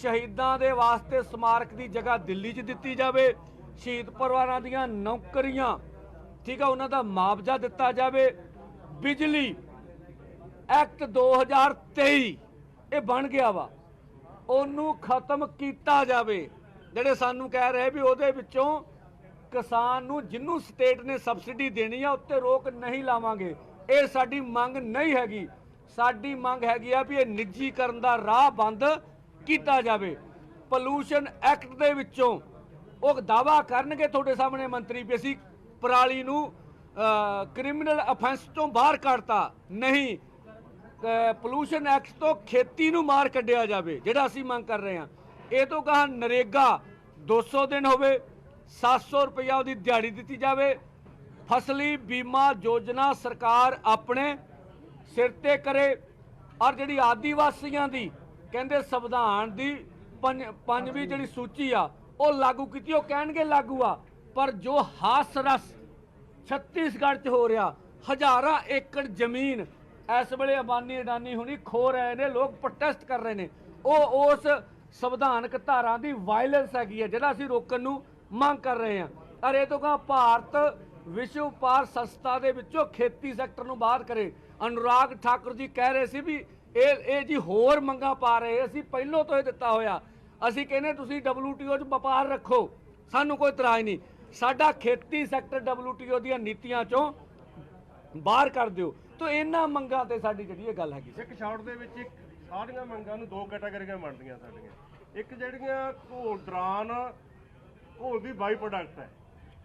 ਸ਼ਹੀਦਾਂ ਦੇ ਵਾਸਤੇ ਸਮਾਰਕ ਦੀ ਜਗ੍ਹਾ ਦਿੱਲੀ 'ਚ ਦਿੱਤੀ ਜਾਵੇ। ਸ਼ਹੀਦ ਪਰਿਵਾਰਾਂ ਦੀਆਂ ਨੌਕਰੀਆਂ, ਠੀਕ ਆ, ਉਹਨਾਂ ਦਾ ਮੁਆਵਜ਼ਾ ਦਿੱਤਾ ਜਾਵੇ। ਬਿਜਲੀ ਐਕਟ 2023 ਇਹ ਬਣ ਗਿਆ ਵਾ। ਉਹਨੂੰ ਖਤਮ ਕੀਤਾ ਜਾਵੇ। ਜਿਹੜੇ ਸਾਨੂੰ ਕਹਿ ਰਹੇ ਵੀ ਉਹਦੇ ਵਿੱਚੋਂ ਕਿਸਾਨ ਨੂੰ ਜਿੰਨੂੰ ਸਟੇਟ ਨੇ ਸਬਸਿਡੀ ਦੇਣੀ ਆ, ਉੱਤੇ ਰੋਕ ਨਹੀਂ ਲਾਵਾਂਗੇ। ਇਹ ਸਾਡੀ ਮੰਗ ਨਹੀਂ ਹੈਗੀ। ਸਾਡੀ ਮੰਗ ਹੈਗੀ ਆ ਵੀ ਇਹ ਨਿੱਜੀਕਰਨ ਦਾ ਰਾਹ ਬੰਦ ਕੀਤਾ ਜਾਵੇ। ਪੋਲੂਸ਼ਨ ਐਕਟ ਦੇ ਵਿੱਚੋਂ ਉਹ ਦਾਵਾ ਕਰਨਗੇ ਤੁਹਾਡੇ ਸਾਹਮਣੇ ਮੰਤਰੀ ਵੀ ਅਸੀਂ ਪਰਾਲੀ ਨੂੰ ਕ੍ਰਿਮੀਨਲ ਅਫੈਂਸ ਤੋਂ ਬਾਹਰ ਕੱਢਤਾ। ਨਹੀਂ ਪੋਲੂਸ਼ਨ ਐਕਟ ਤੋਂ ਖੇਤੀ ਨੂੰ ਮਾਰ ਕੱਢਿਆ ਜਾਵੇ, ਜਿਹੜਾ ਅਸੀਂ ਮੰਗ ਕਰ ਰਹੇ ਹਾਂ। ਇਹ ਤੋਂ ਕਹਾ ਨਰੇਗਾ 200 ਦਿਨ ਹੋਵੇ 700 ਰੁਪਇਆ ਉਹਦੀ ਦਿਹਾੜੀ ਦਿੱਤੀ ਜਾਵੇ। ਫਸਲੀ ਬੀਮਾ ਯੋਜਨਾ ਸਰਕਾਰ ਆਪਣੇ ਸਿਰ ਤੇ ਕਰੇ। ਔਰ ਜਿਹੜੀ ਆਦੀਵਾਸੀਆਂ ਦੀ, ਕਹਿੰਦੇ ਸੰਵਿਧਾਨ ਦੀ ਪੰਜ ਪੰਜਵੀਂ ਜਿਹੜੀ ਸੂਚੀ ਆ, ਉਹ ਲਾਗੂ ਕੀਤੀ, ਉਹ ਕਹਿਣਗੇ ਲਾਗੂ ਆ। ਪਰ ਜੋ ਹਾਸ ਰਸ ਛੱਤੀਸਗੜ੍ਹ 'ਚ ਹੋ ਰਿਹਾ, ਹਜ਼ਾਰਾਂ ਏਕੜ ਜ਼ਮੀਨ ਇਸ ਵੇਲੇ ਅਬਾਨੀ ਅਡਾਨੀ ਹੁਣੀ ਖੋ ਰਹੇ ਨੇ, ਲੋਕ ਪ੍ਰੋਟੈਸਟ ਕਰ ਰਹੇ ਨੇ। ਉਹ ਉਸ ਸੰਵਿਧਾਨਕ ਧਾਰਾ ਦੀ ਵਾਇਲੈਂਸ ਹੈਗੀ ਹੈ, ਜਿਹੜਾ ਅਸੀਂ ਰੋਕਣ ਨੂੰ ਮੰਗ ਕਰ ਰਹੇ ਹਾਂ। ਔਰ ਇਹ ਤੋਂ ਕਹਾ ਭਾਰਤ ਵਿਸ਼ਵ ਵਪਾਰ ਸੰਸਥਾ ਦੇ ਵਿੱਚੋਂ ਖੇਤੀ ਸੈਕਟਰ ਨੂੰ ਬਾਹਰ ਕਰੇ। ਅਨੁਰਾਗ ਠਾਕੁਰ ਜੀ ਕਹਿ ਰਹੇ ਸੀ ਵੀ ਇਹ ਇਹ ਜੀ ਹੋਰ ਮੰਗਾ ਪਾ ਰਹੇ, ਅਸੀਂ ਪਹਿਲੋਂ ਤੋਂ ਇਹ ਦਿੱਤਾ ਹੋਇਆ। ਅਸੀਂ ਕਹਿੰਦੇ ਤੁਸੀਂ WTO 'ਚ ਵਪਾਰ ਰੱਖੋ, ਸਾਨੂੰ ਕੋਈ ਇਤਰਾਜ਼ ਨਹੀਂ। ਸਾਡਾ ਖੇਤੀ ਸੈਕਟਰ WTO ਦੀਆਂ ਨੀਤੀਆਂ 'ਚੋਂ ਬਾਹਰ ਕਰ ਦਿਓ। ਤਾਂ ਇਹਨਾਂ ਮੰਗਾਂ ਤੇ ਸਾਡੀ ਜਿਹੜੀ ਇਹ ਗੱਲ ਹੈਗੀ ਇੱਕ ਸ਼ਾਰਟ ਦੇ ਵਿੱਚ ਇੱਕ ਸਾਰੀਆਂ ਮੰਗਾਂ ਨੂੰ ਦੋ ਕੈਟਾਗਰੀਆਂ ਬਣਦੀਆਂ ਸਾਡੀਆਂ। ਇੱਕ ਜਿਹੜੀਆਂ ਘੋਲ ਦੌਰਾਨ ਘੋਲ ਦੀ ਬਾਈ ਪ੍ਰੋਡਕਟ ਹੈ।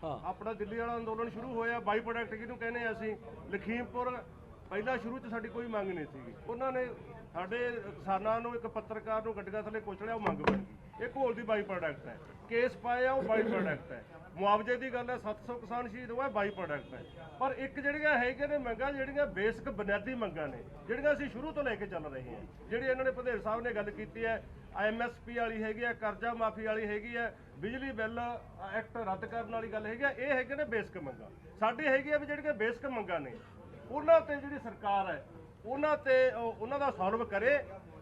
ਹਾਂ। ਆਪਣਾ ਦਿੱਲੀ ਵਾਲਾ ਅੰਦੋਲਨ ਸ਼ੁਰੂ ਹੋਇਆ ਬਾਈ ਪ੍ਰੋਡਕਟ ਕਿਹਨੂੰ ਕਹਿੰਦੇ ਆ ਅਸੀਂ? ਲਖੀਮਪੁਰ ਪਹਿਲਾਂ ਸ਼ੁਰੂ 'ਚ ਸਾਡੀ ਕੋਈ ਮੰਗ ਨਹੀਂ ਸੀਗੀ। ਉਹਨਾਂ ਨੇ ਸਾਡੇ ਕਿਸਾਨਾਂ ਨੂੰ ਇੱਕ ਪੱਤਰਕਾਰ ਨੂੰ ਗੱਡੀਆਂ ਥੱਲੇ ਕੁਚਲਿਆ ਉਹ ਮੰਗ ਬਣ ਗਈ। ਇਹ ਘੋਲ ਦੀ ਬਾਈ ਪ੍ਰੋਡਕਟ ਹੈ। ਕੇਸ ਪਾਏ ਆ ਉਹ ਬਾਈ ਪ੍ਰੋਡਕਟ ਹੈ। ਮੁਆਵਜ਼ੇ ਦੀ ਗੱਲ ਹੈ 700 ਕਿਸਾਨ ਸ਼ਹੀਦ ਹੋਇਆ ਬਾਈ ਪ੍ਰੋਡਕਟ ਹੈ। ਪਰ ਇੱਕ ਜਿਹੜੀਆਂ ਹੈਗੀਆਂ ਨੇ ਮੰਗਾਂ, ਜਿਹੜੀਆਂ ਬੇਸਿਕ ਬੁਨਿਆਦੀ ਮੰਗਾਂ ਨੇ, ਜਿਹੜੀਆਂ ਅਸੀਂ ਸ਼ੁਰੂ ਤੋਂ ਲੈ ਕੇ ਚੱਲ ਰਹੇ ਹਾਂ, ਜਿਹੜੀ ਇਹਨਾਂ ਨੇ ਭਦੇਰ ਸਾਹਿਬ ਨੇ ਗੱਲ ਕੀਤੀ ਹੈ ਐਮਐਸਪੀ ਵਾਲੀ ਹੈਗੀ ਹੈ, ਕਰਜ਼ਾ ਮਾਫੀ ਵਾਲੀ ਹੈਗੀ ਹੈ, ਬਿਜਲੀ ਬਿੱਲ ਐਕਟ ਰੱਦ ਕਰਨ ਵਾਲੀ ਗੱਲ ਹੈਗੀ ਹੈ, ਇਹ ਹੈਗੇ ਨੇ ਬੇਸਿਕ ਮੰਗਾਂ। ਸਾਡੀ ਹੈਗੀ ਆ ਵੀ ਜਿਹੜੀਆਂ ਬੇਸਿਕ ਮੰਗਾਂ ਨੇ, ਉਹਨਾਂ ਤੇ ਜਿਹੜੀ ਸਰਕਾਰ ਹੈ ਉਹਨਾਂ ਤੇ ਉਹਨਾਂ ਦਾ ਸੋਲਵ ਕਰੇ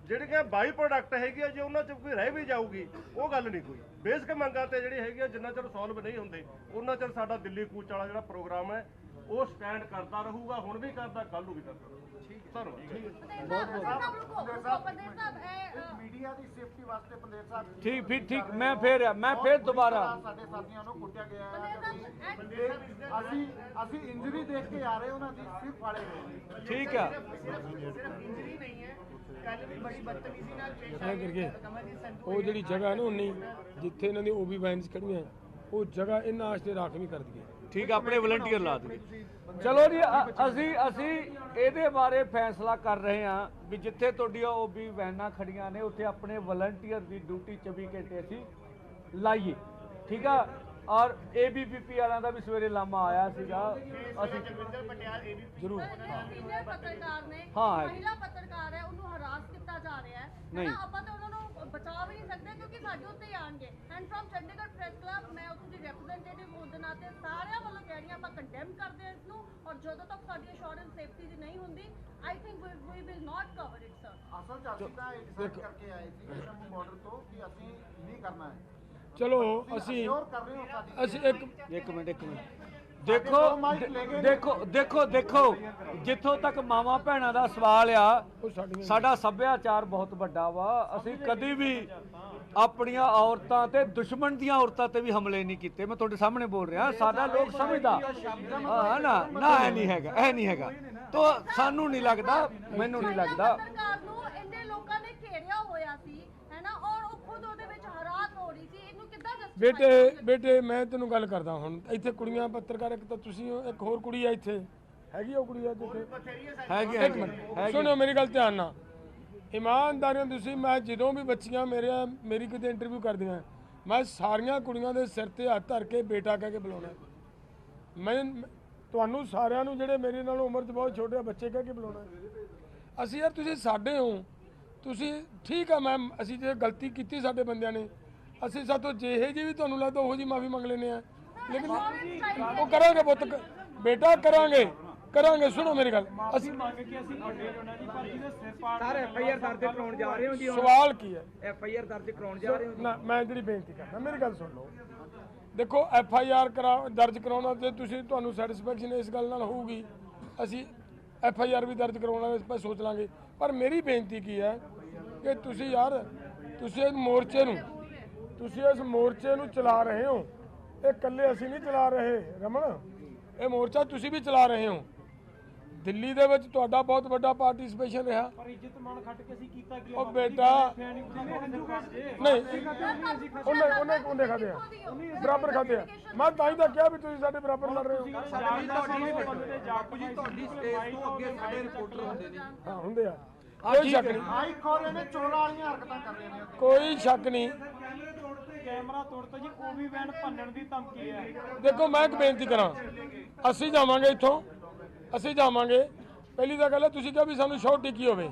ਜਿਹੜੀਆਂ ਬਾਈ ਪ੍ਰੋਡਕਟ ਹੈਗੀਆਂ ਜੇ ਉਹਨਾਂ ਚ ਕੋਈ ਰਹਿ ਵੀ ਜਾਊਗੀ, ਉਹ ਗੱਲ ਨਹੀਂ ਕੋਈ। ਬੇਸਿਕ ਮੰਗਾਂ ਤੇ ਜਿਹੜੀ ਹੈਗੀ ਆ, ਜਿੰਨਾ ਚਿਰ ਸੋਲਵ ਨਹੀਂ ਹੁੰਦੇ, ਉਹਨਾਂ ਚਿਰ ਸਾਡਾ ਦਿੱਲੀ ਕੂਚ ਵਾਲਾ ਜਿਹੜਾ ਪ੍ਰੋਗਰਾਮ ਹੈ ਉਹ ਸਟੈਂਡ ਕਰਦਾ ਰਹੂਗਾ ਹੁਣ ਵੀ ਕਰਦਾ ਕੱਲ ਨੂੰ ਵੀ ਕਰਦਾ ਰਹੂਗਾ। ਧੰਨਵਾਦ ਮੀਡੀਆ ਦੀ ਸੇਫਟੀ ਵਾਸਤੇ ਪੰਦੇਰ ਸਾਹਿਬ ਠੀਕ ਫਿਰ ਠੀਕ ਮੈਂ ਫਿਰ ਮੈਂ ਫਿਰ ਦੁਬਾਰਾ ਸਾਡੇ ਸਾਥੀਆਂ ਨੂੰ ਕੁੱਟਿਆ ਗਿਆ ਹੈ ਅਸੀਂ ਅਸੀਂ ਅਸੀਂ ਇੰਜਰੀ ਦੇਖ ਕੇ ਆ ਰਹੇ ਉਹਨਾਂ ਦੀ ਸਿਰਫ ਫਾੜੇ ਹੋਏ ਠੀਕ ਹੈ ਇੰਜਰੀ ਨਹੀਂ ਹੈ ਕੱਲ ਵੀ ਬੜੀ ਬਦਤਮੀਜ਼ੀ ਨਾਲ ਪੇਸ਼ ਐ ਕਰਕੇ ਉਹ ਜਿਹੜੀ ਜਗ੍ਹਾ ਹੈ ਨਾ ਉਨੀ ਜਿੱਥੇ ਇਹਨਾਂ ਦੀ ਓਬੀ ਵੈਨਸ ਖੜੀਆਂ ਉਹ ਜਗ੍ਹਾ ਇਹਨਾਂ ਵਾਸਤੇ ਰਾਖਵੀਂ ਕਰ ਦਈਏ। ਠੀਕ ਆਪਣੇ ਵਲੰਟੀਅਰ ਲਾ ਦੇ ਚਲੋ ਜੀ ਅ- ਅਸੀਂ ਅਸੀਂ ਇਹਦੇ ਬਾਰੇ ਫੈਸਲਾ ਕਰ ਰਹੇ ਹਾਂ ਵੀ ਜਿੱਥੇ ਤੁਹਾਡੀਆਂ ਉਹ ਵੀ ਵੈਨਾਂ ਖੜੀਆਂ ਨੇ ਉੱਥੇ ਆਪਣੇ ਵਲੰਟੀਅਰ ਦੀ ਡਿਊਟੀ 24 ਘੰਟੇ ਅਸੀਂ ਲਾਈਏ। ਠੀਕ ਆ? ਔਰ ਏਬੀਪੀਪੀ ਵਾਲਿਆਂ ਦਾ ਵੀ ਸਵੇਰੇ ਲਾਮਾ ਆਇਆ ਸੀਗਾ। ਅਸੀਂ ਜ਼ਰੂਰ। ਸੀਨੀਅਰ ਪੱਤਰਕਾਰ ਨੇ ਹਾਂ, ਹੈ। ਮਹਿਲਾ ਪੱਤਰਕਾਰ ਹੈ ਉਹਨੂੰ ਹਰਾਸ ਕੀਤਾ ਜਾ ਰਿਹਾ ਹੈ। ਨਹੀਂ। ਆਪਾਂ ਤਾਂ ਉਹਨਾਂ ਨੂੰ ਬਚਾ ਵੀ ਨਹੀਂ ਸਕਦੇ ਕਿਉਂਕਿ ਸਾਡੇ ਉੱਤੇ ਹੀ ਆਣਗੇ and firm Chandigarh press club ਮੈਂ ਉੱਥੇ ਦੀ ਰਿਪਰੈਜ਼ੈਂਟੇਟਿਵ ਹੋਣ ਦੇ ਨਾਤੇ ਸਾਰਿਆਂ ਵੱਲੋਂ ਕਹਿ ਰਹੀ ਹਾਂ ਆਪਾਂ ਕੰਡੈਮ ਕਰਦੇ ਹਾਂ ਇਸ ਨੂੰ ਔਰ ਜਦੋਂ ਤੱਕ ਸਾਡੀ ਅਸ਼ੋਰੈਂਸ ਸੇਫਟੀ ਦੀ ਨਹੀਂ ਹੁੰਦੀ I think we will not cover it sir ਅਸਲ ਚ ਅਸੀਂ ਤਾਂ ਇਹ ਡਿਸਾਈਡ ਕਰਕੇ ਆਏ ਸੀ ਜੰਮੂ ਬਾਰਡਰ ਤੋਂ ਕਿ ਅਸੀਂ ਨਹੀਂ ਕਰਨਾ ਹੈ। ਚਲੋ ਅਸੀਂ ਅਸੀਂ ਇੱਕ ਇੱਕ ਮਿੰਟ ਇੱਕ ਮਿੰਟ। ਦੇਖੋ ਦੇਖੋ ਦੇਖੋ ਦੇਖੋ ਜਿੱਥੋਂ ਤੱਕ ਮਾਵਾ ਭੈਣਾਂ ਦਾ ਸਵਾਲ ਆ ਸਾਡਾ ਸੱਭਿਆਚਾਰ ਬਹੁਤ ਵੱਡਾ ਵਾ। ਅਸੀਂ ਕਦੀ ਵੀ ਆਪਣੀਆਂ ਔਰਤਾਂ ਤੇ ਦੁਸ਼ਮਣ ਦੀਆਂ ਔਰਤਾਂ ਤੇ ਵੀ ਹਮਲੇ ਨਹੀਂ ਕੀਤੇ। ਮੈਂ ਤੁਹਾਡੇ ਸਾਹਮਣੇ ਬੋਲ ਰਿਹਾ ਸਾਡਾ ਲੋਕ ਸਮਝਦਾ। ਹਾਂ ਨਾ ਨਾ ਇਹ ਨਹੀਂ ਹੈਗਾ ਇਹ ਨਹੀਂ ਹੈਗਾ। ਤੋ ਸਾਨੂੰ ਨਹੀਂ ਲੱਗਦਾ ਮੈਨੂੰ ਨਹੀਂ ਲੱਗਦਾ। ਪੱਤਰਕਾਰ ਨੂੰ ਇੰਨੇ ਲੋਕਾਂ ਨੇ ਘੇਰਿਆ ਹੋਇਆ ਸੀ ਹੈਨਾ ਔਰ ਉਹ ਖੁਦ ਉਹਦੇ ਵਿੱਚ ਹਰਾਸ ਹੋ ਰਹੀ ਸੀ ਇਹਨੂੰ ਕਿੱਦਾਂ justify ਬੇਟੇ? ਬੇਟੇ ਮੈਂ ਤੈਨੂੰ ਗੱਲ ਕਰਦਾ ਹੁਣ। ਇੱਥੇ ਕੁੜੀਆਂ ਪੱਤਰਕਾਰ ਇੱਕ ਤਾਂ ਤੁਸੀਂ ਹੋ, ਇੱਕ ਹੋਰ ਕੁੜੀ ਆ ਇੱਥੇ। ਹੈਗੀ ਆ ਉਹ ਕੁੜੀ ਆ ਜਿੱਥੇ ਹੈਗੇ ਇੱਕ ਮਿੰਟ ਸੁਣਿਓ ਮੇਰੀ ਗੱਲ ਧਿਆਨ ਨਾਲ। ਇਮਾਨਦਾਰੀਆਂ ਤੁਸੀਂ ਮੈਂ ਜਦੋਂ ਵੀ ਬੱਚੀਆਂ ਮੇਰੇ ਮੇਰੀ ਕਿਤੇ ਇੰਟਰਵਿਊ ਕਰਦੀਆਂ ਮੈਂ ਸਾਰੀਆਂ ਕੁੜੀਆਂ ਦੇ ਸਿਰ ਤੇ ਹੱਥ ਧਰ ਕੇ ਬੇਟਾ ਕਹਿ ਕੇ ਬੁਲਾਉਣਾ। ਮੈਂ ਤੁਹਾਨੂੰ ਸਾਰਿਆਂ ਨੂੰ ਜਿਹੜੇ ਮੇਰੇ ਨਾਲ ਉਮਰ 'ਚ ਬਹੁਤ ਛੋਟੇ ਆ ਬੱਚੇ ਕਹਿ ਕੇ ਬੁਲਾਉਣਾ। ਅਸੀਂ ਯਾਰ ਤੁਸੀਂ ਸਾਡੇ ਹੋ। ਤੁਸੀਂ ਠੀਕ ਆ ਮੈਂ ਅਸੀਂ ਜੇ ਗਲਤੀ ਕੀਤੀ ਸਾਡੇ ਬੰਦਿਆਂ ਨੇ ਅਸੀਂ ਸਾਤੋਂ ਜਿਹੇ ਜੀ ਵੀ ਤੁਹਾਨੂੰ ਲੱਗਦਾ ਉਹੋ ਜੀ ਮਾਫੀ ਮੰਗ ਲੈਨੇ ਆ ਲੇਕਿਨ ਉਹ ਕਰਾਂਗੇ ਪੁੱਤ ਬੇਟਾ ਕਰਾਂਗੇ ਕਰਾਂਗੇ ਸੁਣੋ ਮੇਰੀ ਗੱਲ। ਅਸੀਂ ਮੰਗ ਕੇ ਅਸੀਂ ਵੱਡੇ ਜੁਣਾ ਜੀ ਪਰ ਜਿਹਦੇ ਸਿਰ ਪਾੜ ਸਰ ਐਫ ਆਈ ਆਰ ਦਰਜ ਕਰਾਉਣ ਜਾ ਰਹੇ ਹੋ ਜੀ ਸਵਾਲ ਕੀ ਹੈ? ਐਫ ਆਈ ਆਰ ਦਰਜ ਕਰਾਉਣ ਜਾ ਰਹੇ ਹੋ ਨਾ ਮੈਂ ਜਿਹੜੀ ਬੇਨਤੀ ਕਰਦਾ ਮੇਰੀ ਗੱਲ ਸੁਣ ਲਓ। ਦੇਖੋ ਐਫ ਆਈ ਆਰ ਕਰਾ ਦਰਜ ਕਰਾਉਣਾ ਤੇ ਤੁਸੀਂ ਤੁਹਾਨੂੰ ਸੈਟੀਸਫੈਕਸ਼ਨ ਇਸ ਗੱਲ ਨਾਲ ਹੋਊਗੀ। ਅਸੀਂ ਐਫ ਆਈ ਆਰ ਵੀ ਦਰਜ ਕਰਾਉਣਾ ਇਸ ਪਰ ਸੋਚ ਲਾਂਗੇ। ਪਰ ਮੇਰੀ ਬੇਨਤੀ ਕੀ ਹੈ ਕਿ ਤੁਸੀਂ ਯਾਰ ਤੁਸੀਂ ਮੋਰਚੇ ਨੂੰ ਤੁਸੀਂ ਇਸ ਮੋਰਚੇ ਨੂੰ ਚਲਾ ਰਹੇ ਹੋ। ਇਹ ਇਕੱਲੇ ਅਸੀਂ ਨਹੀਂ ਚਲਾ ਰਹੇ ਰਮਨ। ਇਹ ਮੋਰਚਾ ਤੁਸੀਂ ਵੀ ਚਲਾ ਰਹੇ ਹੋ। ਦਿੱਲੀ ਦੇ ਵਿੱਚ ਤੁਹਾਡਾ ਬਹੁਤ ਵੱਡਾ ਪਾਰਟਿਸਿਪੇਸ਼ਨ ਰਿਹਾ। ਪਰ ਇੱਜ਼ਤ ਮਾਣ ਖੱਟ ਕੇ ਅਸੀਂ ਕੀਤਾ ਕੀ ਉਹ ਬੇਟਾ ਨਹੀਂ। ਉਹਨੇ ਉਹਨੇ ਉਹਨੇ ਖਾਦੇ ਆ ਬਰਾਬਰ ਖਾਦੇ ਆ। ਮੈਂ ਤਾਂ ਹੀ ਤਾਂ ਕਿਹਾ ਵੀ ਤੁਸੀਂ ਸਾਡੇ ਬਰਾਬਰ ਲੜ ਰਹੇ ਹੋ। ਜੀ ਤੁਹਾਡੀ ਸਟੇਜ ਤੋਂ ਅੱਗੇ ਸਾਡੇ ਰਿਪੋਰਟਰ ਹੁੰਦੇ ਨੇ। ਹਾਂ ਹੁੰਦੇ ਆ। ਕੋਈ ਸ਼ੱਕ ਨਹੀਂ। ਆਈ ਖੋਰੇ ਨੇ ਚੋਰਾਂ ਵਾਲੀਆਂ ਹਰਕਤਾਂ ਕਰ ਰਹੇ ਨੇ ਕੋਈ ਸ਼ੱਕ ਨਹੀਂ। ਕੈਮਰਾ ਤੋੜਤਾ ਜੀ ਉਹ ਵੀ ਵੈਨ ਭੰਨਣ ਦੀ ਧਮਕੀ ਹੈ। ਦੇਖੋ ਮੈਂ ਇੱਕ ਬੇਨਤੀ ਕਰਾਂ। ਅਸੀਂ ਜਾਵਾਂਗੇ ਇੱਥੋਂ। ਅਸੀਂ ਜਾਵਾਂਗੇ। ਪਹਿਲੀ ਤਾਂ ਗੱਲ ਹੈ ਤੁਸੀਂ ਕਿਹਾ ਵੀ ਸਾਨੂੰ ਸ਼ੋਰਟੀ ਕੀ ਹੋਵੇ।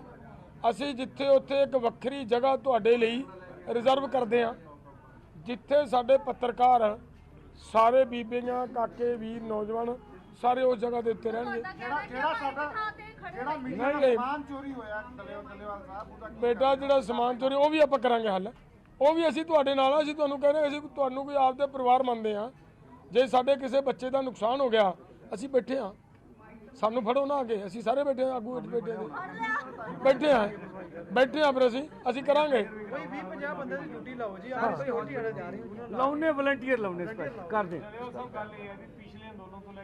ਅਸੀਂ ਜਿੱਥੇ ਉੱਥੇ ਇੱਕ ਵੱਖਰੀ ਜਗ੍ਹਾ ਤੁਹਾਡੇ ਲਈ ਰਿਜ਼ਰਵ ਕਰਦੇ ਹਾਂ। ਜਿੱਥੇ ਸਾਡੇ ਪੱਤਰਕਾਰ ਸਾਰੇ ਬੀਬੀਆਂ ਕਾਕੇ ਵੀਰ ਨੌਜਵਾਨ ਸਾਰੇ ਉਸ ਜਗ੍ਹਾ ਦੇ ਉੱਤੇ ਰਹਿਣਗੇ। ਜਿਹੜਾ ਜਿਹੜਾ ਸਾਡਾ ਜਿਹੜਾ ਮੀਡੀਆ ਦਾ ਨਹੀਂ। ਸਮਾਨ ਚੋਰੀ ਹੋਇਆ ਦਲੇਵਾਲ ਦਲੇਵਾਲ ਸਾਹਿਬ ਉਹਦਾ ਕੀ ਬੇਟਾ ਜਿਹੜਾ ਸਮਾਨ ਚੋਰੀ ਉਹ ਵੀ ਆਪਾਂ ਕਰਾਂਗੇ ਹੱਲ। ਉਹ ਵੀ ਅਸੀਂ ਤੁਹਾਡੇ ਨਾਲ ਆ ਅਸੀਂ ਤੁਹਾਨੂੰ ਕਹਿੰਦੇ ਅਸੀਂ ਤੁਹਾਨੂੰ ਕੋਈ ਆਪਦੇ ਪਰਿਵਾਰ ਮੰਨਦੇ ਆ। ਜੇ ਸਾਡੇ ਕਿਸੇ ਬੱਚੇ ਦਾ ਨੁਕਸਾਨ ਹੋ ਗਿਆ ਅਸੀਂ ਬੈਠੇ ਆ। ਸਾਨੂੰ ਫੜੋ ਨਾ ਅੱਗੇ ਅਸੀਂ ਸਾਰੇ ਬੈਠੇ ਆ ਆਗੂ ਵਿੱਚ ਬੈਠੇ ਆ। ਬੈਠੇ ਆ ਬੈਠੇ ਆ ਫਿਰ ਅਸੀਂ ਅਸੀਂ ਕਰਾਂਗੇ। ਕੋਈ 20 50 ਬੰਦੇ ਦੀ ਡਿਊਟੀ ਲਾਓ ਜੀ ਆਪ ਕੋਈ ਹੋਟੀ ਹੜਾ ਜਾ ਰਹੇ ਲਾਉਨੇ ਵਲੰਟੀਅਰ ਲਾਉਨੇ ਸਪੈਸ਼ਲ ਕਰਦੇ ਉਹ ਸਭ ਗੱਲ ਇਹ ਹੈ ਵੀ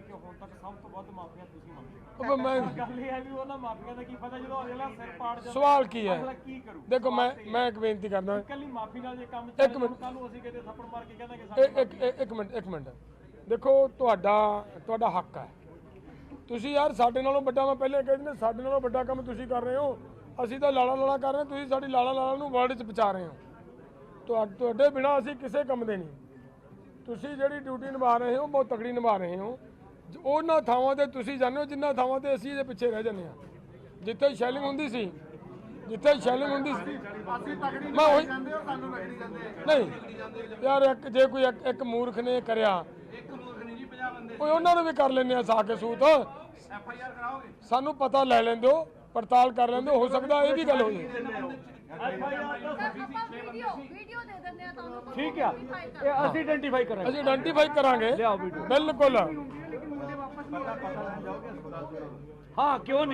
ਪਿਛਲੇ ਅੰਦੋਲਨ ਤੋਂ ਲੈ ਕੇ ਹੁਣ ਤੱਕ ਸਭ ਤੋਂ ਵੱਧ ਮਾਫੀਆਂ ਤੁਸੀਂ ਮੰਗਦੇ ਉਹ ਮੈਂ ਗੱਲ ਇਹ ਹੈ ਵੀ ਉਹਨਾਂ ਮਾਫੀਆਂ ਦਾ ਕੀ ਪਤਾ ਜਦੋਂ ਅਗਲਾ ਸਿਰ ਪਾੜ ਜਾਂਦਾ ਸਵਾਲ ਕੀ ਅਗਲਾ ਹੈ ਕੀ ਕਰੂ? ਦੇਖੋ ਮੈਂ ਮੈਂ ਇੱਕ ਬੇਨਤੀ ਕਰਦਾ। ਕੱਲੀ ਮਾਫੀ ਨਾਲ ਜੇ ਕੰਮ ਇੱਕ ਚੱਲੇ ਮਿੰਟ। ਕੱਲ ਨੂੰ ਅਸੀਂ ਕਿਤੇ ਥੱਪੜ ਮਾਰ ਕੇ ਕਹਿੰਦਾਂਗੇ ਇਹ- ਇੱਕ ਇੱਕ- ਇੱਕ ਮਿੰਟ ਇੱਕ ਮਿੰਟ। ਦੇਖੋ ਤੁਹਾਡਾ ਤੁਹਾਡਾ ਹੱਕ ਹੈ। ਤੁਸੀਂ ਯਾਰ ਸਾਡੇ ਨਾਲੋਂ ਵੱਡਾ ਮੈਂ ਪਹਿਲੇ ਕਹਿ ਦਿੰਦਾ ਸਾਡੇ ਨਾਲੋਂ ਵੱਡਾ ਕੰਮ ਤੁਸੀਂ ਕਰ ਰਹੇ ਹੋ। ਅਸੀਂ ਤਾਂ ਲਾਲਾ ਲਾਲਾ ਕਰ ਰਹੇ ਹਾਂ ਤੁਸੀਂ ਸਾਡੀ ਲਾਲਾ ਲਾਲਾ ਨੂੰ ਵਰਲਡ 'ਚ ਪਹੁੰਚਾ ਰਹੇ ਹੋ। ਤੁਹਾ- ਤੁਹਾਡੇ ਬਿਨਾ ਅਸੀਂ ਕਿਸੇ ਕੰਮ ਦੇ ਨਹੀਂ। ਤੁਸੀਂ ਜਿਹੜੀ ਡਿਊਟੀ ਨਿਭਾ ਰਹੇ ਹੋ ਬਹੁਤ ਤਕੜੀ ਨਿਭਾ ਰਹੇ ਹੋ। ਉਹਨਾਂ ਥਾਵਾਂ ਤੇ ਤੁਸੀਂ ਜਾਂਦੇ ਹੋ ਜਿੰਨਾ ਥਾਵਾਂ ਤੇ ਅਸੀਂ ਇਹਦੇ ਪਿੱਛੇ ਰਹਿ ਜਾਂਦੇ ਹਾਂ। ਜਿੱਥੇ ਸ਼ੈਲਿੰਗ ਹੁੰਦੀ ਸੀ ਜਿੱਥੇ ਸ਼ੈਲਿੰਗ ਹੁੰਦੀ ਸੀ। ਮੈਂ ਉਹੀ ਨਹੀਂ ਯਾਰ ਇੱਕ ਜੇ ਕੋਈ ਇੱਕ- ਇੱਕ ਮੂਰਖ ਨੇ ਕਰਿਆ ਓਏ ਉਹਨਾਂ ਨੂੰ ਵੀ ਕਰ ਲੈਂਦੇ ਆ ਸਾ ਕੇ ਸੂਤ। ਐਫ ਆਈ ਆਰ ਕਰਾਓਗੇ? ਸਾਨੂੰ ਪਤਾ ਲੈ ਲੈਂਦੇ ਹੋ ਪੜਤਾਲ ਕਰ ਲੈਂਦੇ ਹੋ ਹੋ ਸਕਦਾ ਇਹ ਵੀ ਗੱਲ ਹੋ ਜਾਏ। ਵੀਡੀਓ ਵੀਡੀਓ ਦੇ ਦਿੰਦੇ ਆ ਤੁਹਾਨੂੰ ਠੀਕ ਆ। ਇਹ ਅਸੀਂ ਆਇਡੈਂਟੀਫਾਈ ਕਰਾਂਗੇ। ਅਸੀਂ ਆਇਡੈਂਟੀਫਾਈ ਕਰਾਂਗੇ। ਬਿਲਕੁਲ। ਪਤਾ ਪਤਾ ਲੈਣ ਜਾਓਗੇ ਹਸਪਤਾਲ ਚ ਹਾਂ ਕਿਉਂ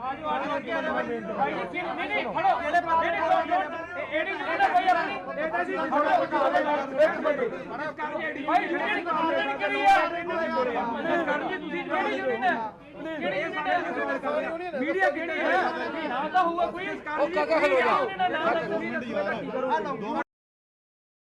ਆਜੋ ਆਜੋ ਅੱਗੇ ਆ ਜਾਓ ਭਾਈ ਜੀ ਨਹੀਂ ਨਹੀਂ ਖੜੋ ਪਾਸੇ ਜਿਹੜੀ ਨਾ ਭਾਈ ਆਪਣੀ ਇਹ ਤਾਂ ਜੀ ਇੱਕ ਮਿੰਟ ਭਾਈ ਜਿਹੜੀ ਕਾਨੂੰਨ ਕਰੀ ਆ ਕਰਨੀ ਤੁਸੀਂ ਜਿਹੜੀ ਯੂਨੀਅਨ ਹੈ ਕਿਹੜੀ ਯੂਨੀਅਨ ਹੈ? ਮੀਡੀਆ ਕਿਹੜੀ ਹੈ ਨਾਮ ਤਾਂ ਹੋਊਗਾ ਕੋਈ ਉਹ ਕਾਕਾ ਖਲੋ ਜਾ। ਆ ਲਓ।